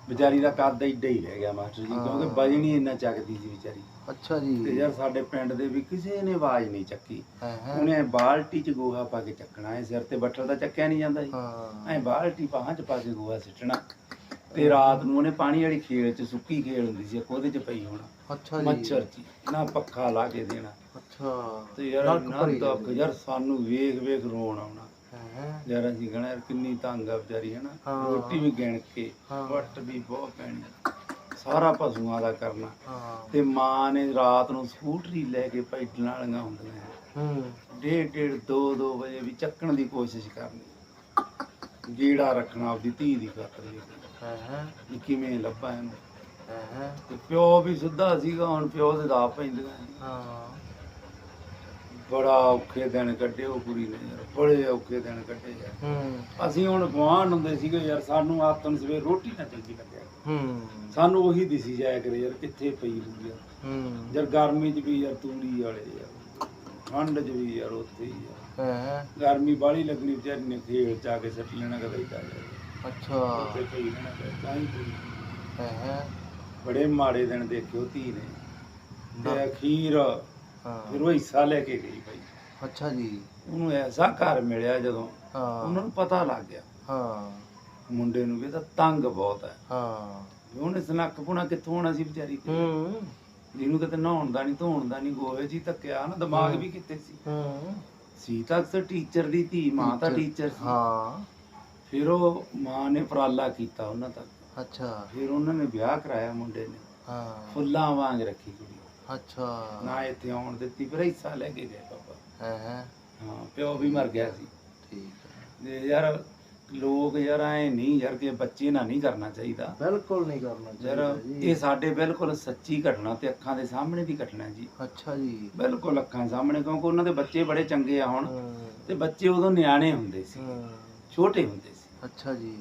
ਵਿਚਾਰੀ ਦਾ ਕੱਦ ਏਡਾ ਹੀ ਰਹਿ ਗਿਆ ਮਾਸਟਰ ਜੀ ਕਿਉਂਕਿ ਹਾਂ। ਵਜਨ ਹੀ ਇੰਨਾ ਚੱਕਦੀ ਸੀ ਵਿਚਾਰੀ। ਅੱਛਾ ਤੇ ਜੀ ਯਾਰ ਸਾਡੇ ਪਿੰਡ ਦੇ ਵੀ ਕਿਸੇ ਨੇ ਆਵਾਜ਼ ਨਹੀਂ ਚੱਕੀ। ਹਾਂ ਹਾਂ। ਉਹਨੇ ਬਾਲਟੀ 'ਚ ਗੋਹਾ ਪਾ ਕੇ ਚੱਕਣਾ ਹੈ ਸਿਰ ਤੇ ਬੱਠਲ ਦਾ ਚੱਕਿਆ ਨਹੀਂ ਜਾਂਦਾ ਸੀ ਹਾਂ। ਐ ਬਾਲਟੀ ਬਾਹਾਂ 'ਚ ਪਾ ਕੇ ਗੋਹਾ ਸਿੱਟਣਾ। ਤੇ ਰਾਤ ਨੂੰ ਉਹਨੇ ਪਾਣੀ ਵਾਲੀ ਖੇਲ 'ਚ ਸੁੱਕੀ ਖੇਲ ਹੁੰਦੀ ਸੀ ਇੱਕ ਉਹਦੇ 'ਚ ਪਈ ਹੋਣਾ। ਅੱਛਾ ਜੀ। ਮੱਛਰ 'ਚ। ਨਾ ਪੱਖਾ ਲਾ ਕੇ ਦੇਣਾ। ਅੱਛਾ। ਤੇ ਯਾਰ ਨਾ ਭਰੀ ਦੁੱਖ ਜਾਂਦੀ। ਯਾਰ ਸਾਨੂੰ ਵੇਖ ਵੇਖ ਰੋਣ ਆਉਣਾ। ਹਾਂ। ਹਾਂ ਯਾਰ ਅਸੀਂ ਕਹਣਾ ਯਾਰ ਕਿੰਨੀ ਤੰਗ ਆ ਵਿਚਾਰੀ ਹੈ ਨਾ ਹਾਂ। ਰੋਟੀ ਵੀ ਗਿਣ ਕੇ ਹਾਂ। ਵੱਟ ਵੀ ਬਹੁਤ ਪੈਣੀ ਸਾਰਾ ਪਸ਼ੂਆਂ ਦਾ ਕਰਨਾ। ਹਾਂ। ਤੇ ਮਾਂ ਨੇ ਰਾਤ ਨੂੰ ਸਕੂਟਰੀ ਲੈ ਕੇ ਪੈਡਲ ਵਾਲੀਆਂ ਹੁੰਦੀਆਂ ਹੂੰ। ਡੇਢ ਡੇਢ ਦੋ ਦੋ ਵਜੇ ਵੀ ਚੱਕਣ ਦੀ ਕੋਸ਼ਿਸ਼ ਕਰਨੀ। ਗੀੜਾ ਰੱਖਣਾ ਆਪਦੀ ਧੀ ਦੀ ਖਾਤਰ ਵੀ। ਹਾਂ ਕਿਵੇਂ ਲੱਭਾਂ ਇਹਨੂੰ? ਹਾਂ ਹਾਂ। ਤੇ ਪਿਓ ਵੀ ਸਿੱਧਾ ਸੀਗਾ ਹੁਣ ਪਿਓ ਦੇ ਦਾ ਪੈਂਦੀਆਂ। ਹਾਂ ਬੜਾ ਔਖੇ ਦਿਨ ਕੱਢੇ ਉਹ ਕੁੜੀ ਨੇ ਯਾਰ ਬੜੇ ਔਖੇ ਦਿਨ ਕੱਢੇ ਯਾਰ। ਹੂੰ। ਅਸੀਂ ਹੁਣ ਗਵਾਂਢ ਹੁੰਦੇ ਸੀਗੇ ਯਾਰ ਸਾਨੂੰ ਆਤਨ ਸਵੇਰ ਰੋਟੀ ਨਾ ਚੰਗੀ ਲੱਗਿਆ। ਹੂੰ। ਸਾਨੂੰ ਉਹੀ ਦਿਸੀ ਜਾਇਆ ਕਰੇ ਯਾਰ ਕਿੱਥੇ ਪਈ ਹੋਈ ਯਾਰ। ਹੂੰ। ਯਾਰ ਗਰਮੀ 'ਚ ਵੀ ਯਾਰ ਤੂੜੀ ਵਾਲੇ ਯਾਰ ਠੰਡ 'ਚ ਵੀ ਯਾਰ ਉੱਥੇ ਹੀ ਯਾਰ। ਹਾਂ। ਗਰਮੀ ਬਾਹਲੀ ਲੱਗਣੀ ਵਿਚਾਰੀ ਨੇ ਖੇਲ ਚ ਆ ਕੇ ਸੱਟ ਲੈਣਾ ਕਦੇ ਕਰ ਅੱਛਾ। ਉੱਥੇ ਰਹਿਣਾ ਕਦੇ ਤਾਂ ਹੀ। ਪਈ। ਹਾਂ। ਬੜੇ ਮਾੜੇ ਦਿਨ ਦੇਖਿਓ ਧੀ ਨੇ। ਤੇ ਅਖੀਰ ਹਾਂ। ਫਿਰ ਉਹ ਹਿੱਸਾ ਲੈ ਕੇ ਗਈ ਭਾਈ। ਅੱਛਾ ਜੀ। ਉਹਨੂੰ ਐਸਾ ਘਰ ਮਿਲਿਆ ਜਦੋਂ ਹਾਂ। ਉਹਨਾਂ ਨੂੰ ਪਤਾ ਲੱਗ ਗਿਆ। ਹਾਂ। ਮੁੰਡੇ ਨੂੰ ਵੀ ਇਹਦਾ ਤੰਗ ਬਹੁਤ ਹੈ। ਹਾਂ। ਵੀ ਉਹਨੇ ਸਨੱਕ ਪੁਣਾ ਕਿੱਥੋਂ ਹੋਣਾ ਸੀ ਵਿਚਾਰੀ ਤੇ ਹੂੰ। ਜਿਹਨੂੰ ਕਿਤੇ ਨਹਾਉਣ ਦਾ ਨਹੀਂ ਧੋਣ ਦਾ ਨਹੀਂ ਗੋਹੇ ਜੀ ਧੱਕਿਆ ਨਾ ਦਿਮਾਗ ਵੀ ਕਿੱਥੇ ਸੀ। ਹੂੰ। ਸੀ ਤਾਂ ਅਕਸਰ ਟੀਚਰ ਦੀ ਧੀ ਮਾਂ ਤਾਂ ਟੀਚਰ ਸੀ। ਹਾਂ। ਫਿਰ ਉਹ ਮਾਂ ਨੇ ਉਪਰਾਲਾ ਕੀਤਾ ਉਹਨਾਂ ਤੱਕ। ਅੱਛਾ। ਫਿਰ ਉਹਨਾਂ ਨੇ ਵਿਆਹ ਕਰਾਇਆ ਮੁੰਡੇ ਨੇ। ਹਾਂ। ਫੁੱਲਾਂ ਵਾਂਗ ਰੱਖੀ ਕੁੜੀ। ਅੱਛਾ। ਨਾ ਇੱਥੇ ਆਉਣ ਦਿੱਤੀ ਫਿਰ ਹਿੱਸਾ ਲੈ ਕੇ ਗਏ ਪਾਪਾ। ਹਾਂ ਹਾਂ। ਹਾਂ ਪਿਓ ਵੀ ਮਰ ਗਿਆ ਸੀ। ਠੀਕ ਹੈ। ਯਾਰ ਲੋਕ ਯਾਰ ਐ ਨਹੀਂ ਯਾਰ ਕਿ ਬੱਚੇ ਨਾਲ ਨਹੀਂ ਕਰਨਾ ਚਾਹੀਦਾ। ਬਿਲਕੁਲ ਨਹੀਂ ਕਰਨਾ ਯਾਰ ਚਾਹੀਦਾ ਜੀ। ਇਹ ਸਾਡੇ ਬਿਲਕੁਲ ਸੱਚੀ ਘਟਨਾ ਤੇ ਅੱਖਾਂ ਦੇ ਸਾਹਮਣੇ ਦੀ ਘਟਨਾ ਜੀ। ਅੱਛਾ ਜੀ। ਬਿਲਕੁਲ ਅੱਖਾਂ ਸਾਹਮਣੇ ਕਿਉਂਕਿ ਉਹਨਾਂ ਦੇ ਬੱਚੇ ਬੜੇ ਚੰਗੇ ਆ ਹੁਣ। ਤੇ ਬੱਚੇ ਉਦੋਂ ਨਿਆਣੇ ਹੁੰਦੇ ਸੀ। ਛੋਟੇ ਹੁੰਦੇ ਸੀ। ਅੱਛਾ ਜੀ।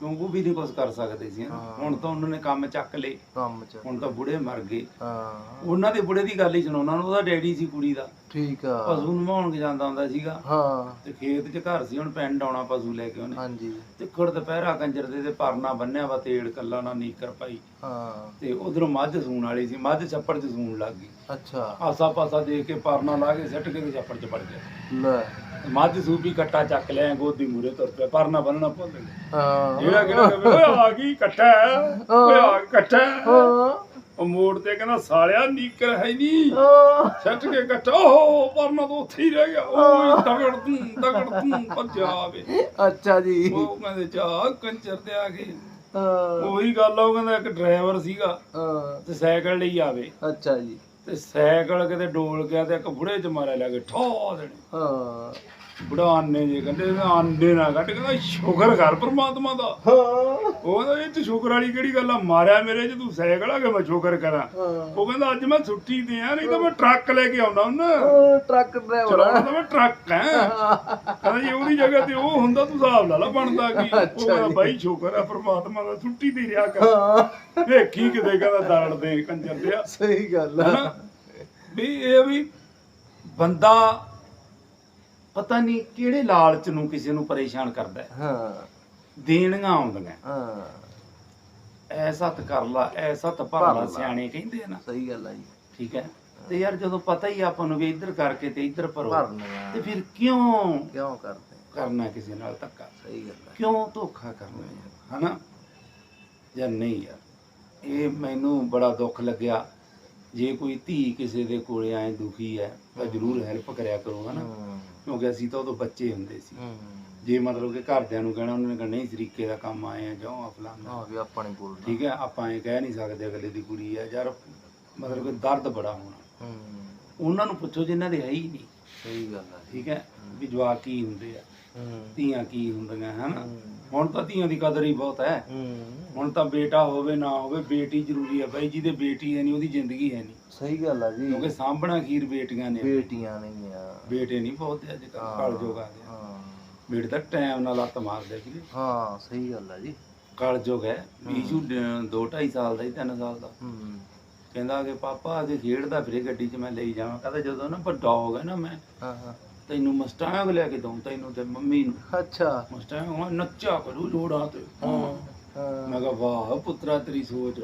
ਕਿਉਂਕਿ ਉਹ ਵੀ ਨਹੀਂ ਕੁਝ ਕਰ ਸਕਦੇ ਸੀ। ਨਾ। ਹਾਂ। ਹੁਣ ਤਾਂ ਉਹਨਾਂ ਨੇ ਕੰਮ ਚੱਕ ਲਏ। ਕੰਮ ਚ ਹੁਣ ਤਾਂ ਬੁੜੇ ਮਰ ਗਏ। ਹਾਂ। ਉਹਨਾਂ ਦੇ ਬੁੜੇ ਦੀ ਗੱਲ ਹੀ ਸੁਣਾਉਣਾ ਉਹਦਾ ਡੈਡੀ ਸੀ ਕੁੜੀ ਦਾ। ਠੀਕ ਆ। ਪਸ਼ੂ ਨਵਾਉਣ ਜਾਂਦਾ ਹੁੰਦਾ ਸੀਗਾ। ਹਾਂ। ਤੇ ਖੇਤ 'ਚ ਘਰ ਸੀ ਹੁਣ ਪਿੰਡ ਆਉਣਾ ਪਸ਼ੂ ਲੈ ਕੇ ਉਹਨੇ। ਹਾਂਜੀ। ਤੇ ਖੁੜ ਦੁਪਹਿਰਾ ਕੰਜਰ ਦੇ ਤੇ ਪਰਨਾ ਬੰਨਿਆ ਵਾ ਤੇੜ ਕੱਲਾ ਨਾਲ ਨੀਕਰ ਪਾਈ। ਹਾਂ। ਤੇ ਉਧਰੋਂ ਮੱਝ ਸੂਣ ਵਾਲੀ ਸੀ ਮੱਝ ਛੱਪੜ 'ਚ ਸੂਣ ਲੱਗ ਗਈ। ਅੱਛਾ। ਆਸਾ ਪਾਸਾ ਦੇਖ ਕੇ ਪਰਨਾ ਲਾ ਕੇ ਸਿੱਟ ਕੇ ਤੇ ਛੱਪੜ 'ਚ ਵੜ ਗਿਆ। ਲੈ। ਮੱਝ ਸੂਪੀ ਕੱਟਾ ਚੱਕ ਲਿਆ ਗੋਦੀ ਮੂਰੇ ਤੁਰ ਪਿਆ ਪਰਨਾ ਬੰਨਣਾ ਭੁੱਲ ਗਿਆ। ਹਾਂ। ਜਿਹੜਾ ਕਿਹੜਾ ਕਹੇ, ਓਏ ਆ ਗਈ ਕੱਟਾ ਓਏ ਆ ਕੱਟਾ ਹਾਂ। ਉਹ ਮੋੜ ਤੇ ਕਹਿੰਦਾ ਸਾਲਿਆ ਨੀਕਰ ਹੈ ਨਹੀਂ। ਸੱਟ ਕੇ ਕੱਟਾ ਪਰਨਾ ਤਾਂ ਉੱਥੇ ਹੀ ਰਹਿ ਗਿਆ। ਓਏ ਤਗੜ ਤੂੰ ਤਗੜ ਤੂੰ ਵੇ ਅੱਛਾ ਜੀ। ਉਹ ਕਹਿੰਦੇ ਜਾ ਕੰਚਰ ਤੇ ਆ ਗਏ ਹਾਂ। ਉਹੀ ਗੱਲ ਉਹ ਕਹਿੰਦਾ ਇੱਕ ਡਰਾਈਵਰ ਸੀਗਾ ਤੇ ਸਾਈਕਲ ਲਈ ਆਵੇ। ਅੱਛਾ ਜੀ। ਤੇ ਸਾਈਕਲ ਕਿਤੇ ਡੋਲ ਗਿਆ ਤੇ ਇੱਕ ਬੁੜੇ ਚ ਮਾਰਿਆ ਲੱਗੇ ਠੋ ਦੇਣੇ। ਹਾਂ। ਬੁੜਾ ਆਨੇ ਜੇ ਕਹਿੰਦੇ ਨਾ ਆਨੇ ਨਾ ਕੱਢ ਕਹਿੰਦਾ ਸ਼ੁਕਰ ਕਰ ਪ੍ਰਮਾਤਮਾ ਦਾ। ਹਾਂ। ਉਹ ਕਹਿੰਦਾ ਇਹ ਚ ਸ਼ੁਕਰ ਵਾਲੀ ਕਿਹੜੀ ਗੱਲ ਆ? ਮਾਰਿਆ ਮੇਰੇ ਚ ਤੂੰ ਸਾਈਕਲ ਆ ਕੇ ਮੈਂ ਸ਼ੁਕਰ ਕਰਾਂ। ਉਹ ਕਹਿੰਦਾ ਅੱਜ ਮੈਂ ਛੁੱਟੀ ਤੇ ਆ ਨਹੀਂ ਤਾਂ ਮੈਂ ਟਰੱਕ ਲੈ ਕੇ ਆਉਣਾ ਉਹ ਟਰੱਕ ਡਰਾਈਵਰ। ਚਲਾਉਣਾ ਤਾਂ ਮੈਂ ਟਰੱਕ ਹੈ। ਕਹਿੰਦਾ ਜੇ ਉਹਦੀ ਜਗ੍ਹਾ ਤੇ ਉਹ ਹੁੰਦਾ ਤੂੰ ਹਿਸਾਬ ਲਾ ਲਾ ਬਣਦਾ ਕੀ। ਉਹ ਕਹਿੰਦਾ ਬਾਈ ਸ਼ੁਕਰ ਆ ਪ੍ਰਮਾਤਮਾ ਦਾ ਛੁੱਟੀ ਤੇ ਰਿਹਾ ਕਰ। ਵੇਖੀ ਕਿਤੇ ਕਹਿੰਦਾ ਦਰੜ ਦੇ ਕੰਜਰ ਤੇ ਆ ਸਹੀ ਗੱਲ ਆ। ਵੀ ਇਹ ਵੀ ਬੰਦਾ ਪਤਾ ਨਹੀਂ ਕਿਹੜੇ ਲਾਲਚ ਨੂੰ ਕਿਸੇ ਨੂੰ ਪਰੇਸ਼ਾਨ ਕਰਦਾ ਹੈ। ਹਾਂ। ਦੇਣੀਆਂ ਆਉਂਦੀਆਂ। ਹਾਂ। ਐਸਾ ਹੱਥ ਕਰ ਲਾ ਐਸਾ ਹੱਥ ਭਰ ਭਰ ਲਾ। ਲਾ। ਸਿਆਣੇ ਕਹਿੰਦੇ ਆ ਨਾ। ਸਹੀ ਗੱਲ ਆ ਜੀ। ਠੀਕ ਹੈ? ਤੇ ਯਾਰ ਜਦੋਂ ਪਤਾ ਹੀ ਆਪਾਂ ਨੂੰ ਵੀ ਇੱਧਰ ਕਰਕੇ ਤੇ ਇੱਧਰ ਭਰੋ। ਭਰਨਾ ਤੇ ਫਿਰ ਕਿਉਂ ਕਿਉਂ ਕਰਦੇ? ਕਰਨਾ ਕਿਸੇ ਨਾਲ ਧੱਕਾ? ਸਹੀ ਗੱਲ ਆ। ਕਿਉਂ ਧੋਖਾ ਕਰਨਾ ਯਾਰ? ਹਨਾ? ਜਾਂ ਨਹੀਂ ਯਾਰ? ਇਹ ਮੈਨੂੰ ਬੜਾ ਦੁੱਖ ਲੱਗਿਆ। ਜੇ ਕੋਈ ਧੀ ਕਿਸੇ ਦੇ ਕੋਲੇ ਆਏ ਦੁਖੀ ਹੈ ਤਾਂ ਜ਼ਰੂਰ ਹੈਲਪ ਕਰਿਆ ਕਰੋ ਹਨਾ? ਕਿਉਂਕਿ ਅਸੀਂ ਤਾਂ ਉਦੋਂ ਬੱਚੇ ਹੁੰਦੇ ਸੀ। ਹੂੰ। ਜੇ ਮਤਲਬ ਕਿ ਘਰਦਿਆਂ ਨੂੰ ਕਹਿਣਾ ਉਹਨਾਂ ਨੇ ਕਹਿਣਾ ਨਹੀਂ ਤਰੀਕੇ ਦਾ ਕੰਮ ਆਏ ਆ ਜਾਓ ਫਲਾਣਾ। ਹਾਂ ਵੀ ਆਪਾਂ ਨਹੀਂ ਬੋਲਣਾ। ਠੀਕ ਹੈ ਆਪਾਂ ਇਹ ਕਹਿ ਨਹੀਂ ਸਕਦੇ ਅਗਲੇ ਦੀ ਕੁੜੀ ਹੈ ਯਾਰ ਮਤਲਬ ਕਿ ਦਰਦ ਬੜਾ ਹੋਣਾ। ਹੂੰ। ਉਹਨਾਂ ਨੂੰ ਪੁੱਛੋ ਜਿਨ੍ਹਾਂ ਦੇ ਹੈ ਹੀ ਨਹੀਂ। ਸਹੀ ਗੱਲ ਆ ਜੀ। ਠੀਕ ਹੈ ਵੀ ਜਵਾਕ ਕੀ ਹੁੰਦੇ ਆ ਹੂੰ। ਧੀਆਂ ਕੀ ਹੁੰਦੀਆਂ ਹਨਾ? ਹੂੰ। ਹੁਣ ਤਾਂ ਧੀਆਂ ਦੀ ਕਦਰ ਹੀ ਬਹੁਤ ਹੈ। ਹੂੰ। ਹੁਣ ਤਾਂ ਬੇਟਾ ਹੋਵੇ ਨਾ ਹੋਵੇ ਬੇਟੀ ਜ਼ਰੂਰੀ ਹੈ ਬਾਈ ਜਿਹਦੇ ਬੇਟੀ ਹੈ ਨਹੀਂ ਉਹਦੀ ਜ਼ਿੰਦਗੀ ਹੈ ਨਹੀਂ। ਸਹੀ ਗੱਲ ਆ ਜੀ। ਕਿਉਂਕਿ ਸਾਂਭਣਾ ਖੀਰ ਬੇਟੀਆਂ ਨੇ। ਬੇਟੀਆਂ ਨਹੀਂ ਆ। ਬੇਟੇ ਨਹੀਂ ਬਹੁਤ ਅੱਜ ਕੱਲ੍ਹ ਕਲ ਜੋਗ ਆ ਗਿਆ। ਹਾਂ। ਬੇਟੇ ਤਾਂ ਟਾਈਮ ਨਾਲ ਲੱਤ ਮਾਰਦੇ ਵੀਰੇ ਹਾਂ ਸਹੀ ਗੱਲ ਆ ਜੀ। ਕਲ ਜੋਗ ਹੈ। ਬੀਜੂ 2 2.5 ਸਾਲ ਦਾ ਹੀ 3 ਸਾਲ ਦਾ। ਹੂੰ। ਕਹਿੰਦਾ ਕਿ ਪਾਪਾ ਅਜੇ ਖੇਡਦਾ ਫਿਰੇ ਗੱਡੀ 'ਚ ਮੈਂ ਲਈ ਜਾਵਾਂ। ਕਹਿੰਦਾ ਜਦੋਂ ਨਾ ਵੱਡਾ ਹੋ ਗਿਆ ਨਾ ਮੈਂ ਹਾਂ ਹਾਂ। ਤੈਨੂੰ ਮਸਟੈਂਗ ਲੈ ਕੇ ਦਊਂ ਤੈਨੂੰ ਤੇ ਮੰਮੀ ਨੂੰ। ਅੱਛਾ। ਮਸਟੈਂਗ ਨੱਚਾ ਕਰੂ ਲੋੜਾ ਤੇ। ਹਾਂ। ਮੈਂ ਕਿਹਾ ਵਾਹ ਪੁੱਤਰਾ ਤੇਰੀ ਸੋਚ।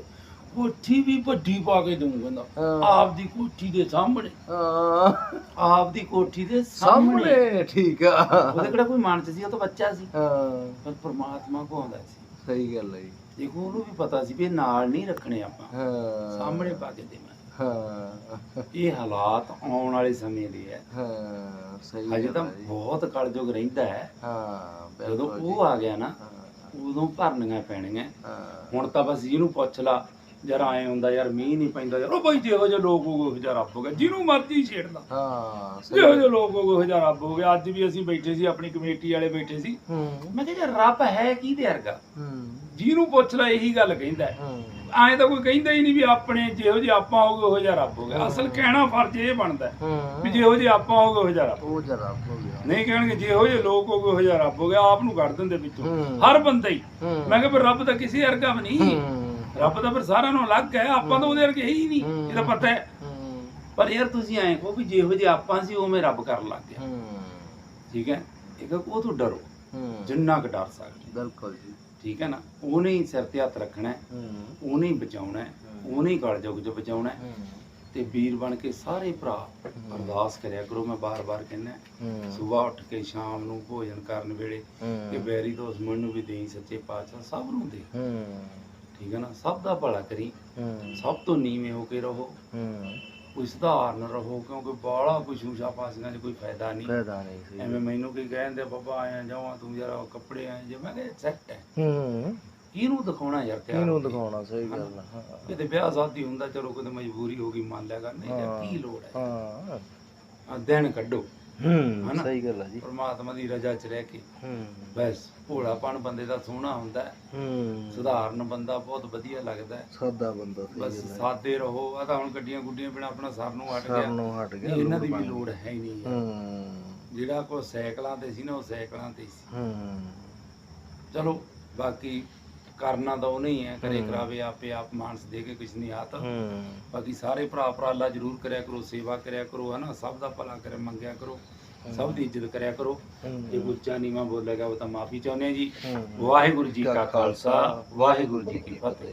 ਕੋਠੀ ਵੀ ਵੱਡੀ ਪਾ ਕੇ ਦਊਂ ਕਹਿੰਦਾ। ਹਾਂ। ਆਪਦੀ ਕੋਠੀ ਦੇ ਸਾਹਮਣੇ। ਹਾਂ। ਆਪਦੀ ਕੋਠੀ ਦੇ ਸਾਹਮਣੇ। ਸਾਹਮਣੇ ਠੀਕ ਆ। ਉਹਦੇ ਕਿਹੜਾ ਕੋਈ ਮਾਨਸ ਸੀ? ਉਹ ਤਾਂ ਬੱਚਾ ਸੀ। ਹਾਂ। ਪਰ ਪ੍ਰਮਾਤਮਾ ਕੋ ਆਉਂਦਾ ਸੀ। ਸਹੀ ਗੱਲ ਹੈ ਜੀ। ਦੇਖੋ ਉਹਨੂੰ ਵੀ ਪਤਾ ਸੀ ਵੀ ਇਹ ਨਾਲ ਨਹੀਂ ਰੱਖਣੇ ਆਪਾਂ। ਹਾਂ। ਸਾਹਮਣੇ ਪਾ ਕੇ ਦੇਵਾਂ। ਹਾਂ। ਇਹ ਹਾਲਾਤ ਆਉਣ ਵਾਲੇ ਸਮੇਂ ਦੇ ਹੈ ਹਾਂ ਸਹੀ ਗੱਲ ਤਾਂ ਆ ਜੀ। ਬਹੁਤ ਕਲਯੁਗ ਰਹਿੰਦਾ ਹੈ। ਹਾਂ ਜਦੋਂ ਬਿਲਕੁਲ ਉਹ ਆ ਗਿਆ ਨਾ ਹਾਂ। ਉਦੋਂ ਭਰਨੀਆਂ ਪੈਣੀਆਂ। ਹਾਂ। ਹੁਣ ਤਾਂ ਬਸ ਜਿਹਨੂੰ ਪੁੱਛ ਲਾ ਯਾਰ ਆਏ ਹੁੰਦਾ ਯਾਰ ਮੀਂਹ ਨਹੀਂ ਪੈਂਦਾ ਯਾਰ। ਉਹ ਬਾਈ ਜਿਹੋ ਜਿਹੇ ਲੋਕ ਹੋ ਗਏ ਰੱਬ ਹੋ ਗਿਆ ਜਿਹਨੂੰ ਮਰਜ਼ੀ ਛੇੜਦਾ ਹਾਂ ਸਹੀ ਜਿਹੋ ਜਿਹੇ ਲੋਕ ਹੋ ਗਏ ਰੱਬ ਹੋ ਗਿਆ। ਅੱਜ ਵੀ ਅਸੀਂ ਬੈਠੇ ਸੀ ਆਪਣੀ ਕਮੇਟੀ ਵਾਲੇ ਬੈਠੇ ਸੀ। ਹੂੰ। ਮੈਂ ਕਿਹਾ ਯਾਰ ਰੱਬ ਹੈ ਕਿਹਦੇ ਵਰਗਾ? ਹੂੰ। ਜਿਹਨੂੰ ਪੁੱਛ ਲੈ ਇਹੀ ਗੱਲ ਕਹਿੰਦਾ ਹੈ। ਹੂੰ। ਐਂ ਤਾਂ ਕੋਈ ਕਹਿੰਦਾ ਹੀ ਨਹੀਂ ਵੀ ਆਪਣੇ ਜਿਹੋ ਜਿਹੇ ਆਪਾਂ ਉਹ ਜਿਹਾ ਰੱਬ ਹੋ ਗਿਆ। ਅਸਲ ਕਹਿਣਾ ਫਰਜ਼ ਇਹ ਬਣਦਾ ਹੈ ਵੀ ਹੂੰ ਜਿਹੋ ਜਿਹੇ ਆਪਾਂ ਉਹ ਜਿਹਾ ਰੱਬ ਉਹ ਜਰਾ ਹੋ ਗਿਆ। ਨਹੀਂ ਕਹਿਣਗੇ ਜਿਹੋ ਜਿਹੇ ਲੋਕ ਹੋਗੇ ਉਹ ਜਿਹਾ ਰੱਬ ਹੋ ਗਿਆ ਆਪ ਨੂੰ ਕੱਢ ਦਿੰਦੇ ਵਿੱਚੋਂ। ਹੂੰ। ਹਰ ਬੰਦਾ ਹੀ। ਹੂੰ। ਮੈਂ ਕਿਹਾ ਰੱਬ ਤਾਂ ਕਿਸੇ ਵਰਗਾ ਵੀ ਨਹੀਂ। ਹੂੰ। ਰੱਬ ਤਾਂ ਫਿਰ ਸਾਰਿਆਂ ਨੂੰ ਅਲੱਗ ਹੈ ਆਪਾਂ ਤਾਂ ਉਹਦੇ ਵਰਗੇ ਹੈ ਨਹੀਂ ਹੂੰ। ਇਹ ਤਾਂ ਪਤਾ ਹੈ। ਪਰ ਯਾਰ ਤੁਸੀਂ ਐਂ ਕਹੋ ਵੀ ਜਿਹੋ ਜਿਹੇ ਆਪਾਂ ਸੀ ਉਵੇਂ ਰੱਬ ਕਰਨ ਲੱਗ ਗਿਆ। ਠੀਕ ਹੈ? ਇਹ ਉਹ ਤੋਂ ਡਰੋ ਜਿੰਨਾ ਕੁ ਡਰ ਸਕਦੇ। ਬਿਲਕੁਲ ਜੀ। ਠੀਕ ਹੈ ਨਾ? ਉਹਨੇ ਹੀ ਸਿਰ ਤੇ ਹੱਥ ਰੱਖਣਾ ਹੈ ਉਹਨੇ ਹੀ ਬਚਾਉਣਾ ਹੈ ਉਹਨੇ ਹੀ ਗਲ ਜੁਗ ਚ ਬਚਾਉਣਾ ਹੈ। ਤੇ ਵੀਰ ਬਣ ਕੇ ਸਾਰੇ ਭਰਾ ਅਰਦਾਸ ਕਰਿਆ ਕਰੋ ਮੈਂ ਬਾਰ-ਬਾਰ ਕਹਿੰਦਾ ਸਵੇਰ ਉੱਠ ਕੇ ਸ਼ਾਮ ਨੂੰ ਭੋਜਨ ਕਰਨ ਵੇਲੇ ਹੂੰ। ਬੈਰੀ ਦੁਸ਼ਮਣ ਨੂੰ ਵੀ ਦੇਈ ਸੱਚੇ ਪਾਤਸ਼ਾਹ ਸਭ ਨੂੰ ਦੇ। ਠੀਕ ਹੈ ਨਾ? ਸਭ ਦਾ ਭਲਾ ਕਰੀ। ਹੂੰ। ਸਭ ਤੋਂ ਨੀਵੇਂ ਹੋ ਕੇ ਰਹੋ। ਹੂੰ। ਕੋਈ ਸੁਧਾਰਨ ਰਹੋ ਕਿਉਂਕਿ ਬਾਹਲਾ ਕੋਈ ਸ਼ੂਸ਼ਾ ਪਾਸੀਆਂ 'ਚ ਕੋਈ ਫਾਇਦਾ ਨਹੀਂ। ਫਾਇਦਾ ਨਹੀਂ ਸੀ। ਐਵੇਂ ਮੈਨੂੰ ਕੀ ਕਹਿੰਦੇ ਬਾਬਾ ਆਇਆ ਜਾਵਾਂ ਤੂੰ ਜਰਾ ਕੱਪੜੇ ਆਏ ਜੇ ਮੈਂ ਕਿਹਾ ਸੈੱਟ ਹੈ ਹੂੰ। ਕਿਹਨੂੰ ਦਿਖਾਉਣਾ ਯਾਰ ਤਿਆਰ ਇਹਨੂੰ ਹੋ ਕੇ? ਦਿਖਾਉਣਾ? ਸਹੀ ਗੱਲ ਆ। ਹਾਂ। ਕਿਤੇ ਵਿਆਹ ਸ਼ਾਦੀ ਹੁੰਦਾ ਚਲੋ ਕਿਤੇ ਮਜਬੂਰੀ ਹੋ ਗਈ ਮੰਨ ਲਿਆ ਕਰ। ਨਹੀਂ ਯਾਰ ਕੀ ਲੋੜ ਹੈ ਹਾਂ। ਆ ਦਿਨ ਕੱਢੋ। ਹੂੰ ਹਨਾ? ਸਹੀ ਗੱਲ ਆ ਜੀ। ਪਰਮਾਤਮਾ ਦੀ ਰਜ਼ਾ 'ਚ ਰਹਿ ਕੇ। ਹੂੰ। ਬਸ। ਭੋਲਾਪਣ ਬੰਦੇ ਦਾ ਸੋਹਣਾ ਹੁੰਦਾ ਹੈ। ਹੂੰ। ਸਧਾਰਨ ਬੰਦਾ ਬਹੁਤ ਵਧੀਆ ਲੱਗਦਾ ਹੈ। ਸਾਦਾ ਬੰਦਾ ਸਹੀ ਬਸ ਗੱਲ ਸਾਦੇ ਰਹੋ ਆ ਤਾਂ ਹੁਣ ਗੱਡੀਆਂ ਗੁੱਡੀਆਂ ਬਿਨਾ ਆਪਣਾ ਸਰ ਨੂੰ ਹਟ ਸਰ ਗਿਆ ਨੂੰ ਹਟ ਗਿਆ ਇਹਨਾਂ ਦੀ ਵੀ ਲੋੜ ਲੋੜ ਹੈ ਹੀ ਨਹੀਂ। ਹੂੰ। ਜਿਹੜਾ ਕੋ ਸਾਈਕਲਾਂ ਤੇ ਸੀ ਨਾ ਉਹ ਸਾਈਕਲਾਂ ਤੇ ਹੀ ਸੀ। ਹੂੰ। ਚਲੋ ਬਾਕੀ ਕਰਨਾ ਤਾਂ ਉਹ ਨਹੀਂ ਹੈ ਕਰੇ ਕਰਾਵੇ ਆਪੇ ਆਪ ਮਾਨਸ ਦੇ ਕੇ ਕਿਸ ਨਹੀਂ ਆਤ। ਹੂੰ। ਬਾਕੀ ਸਾਰੇ ਭਰਾ ਭਰਾਲਾ ਜ਼ਰੂਰ ਕਰਿਆ ਕਰੋ ਸੇਵਾ ਕਰਿਆ ਕਰੋ ਹਨਾ ਸਭ ਦਾ ਭਲਾ ਕਰੇ ਮੰਗਿਆ ਕਰੋ। ਸਭ ਦੀ ਇੱਜ਼ਤ ਕਰਿਆ ਕਰੋ। ਜੇ ਉੱਚਾ ਨੀਵਾਂ ਬੋਲੇਗਾ ਉਹ ਤਾਂ ਮਾਫੀ ਚਾਹੁੰਦੇ ਹਾਂ ਜੀ। ਵਾਹਿਗੁਰੂ ਜੀ ਕਾ ਖਾਲਸਾ ਵਾਹਿਗੁਰੂ ਜੀ ਕੀ ਫਤਿਹ।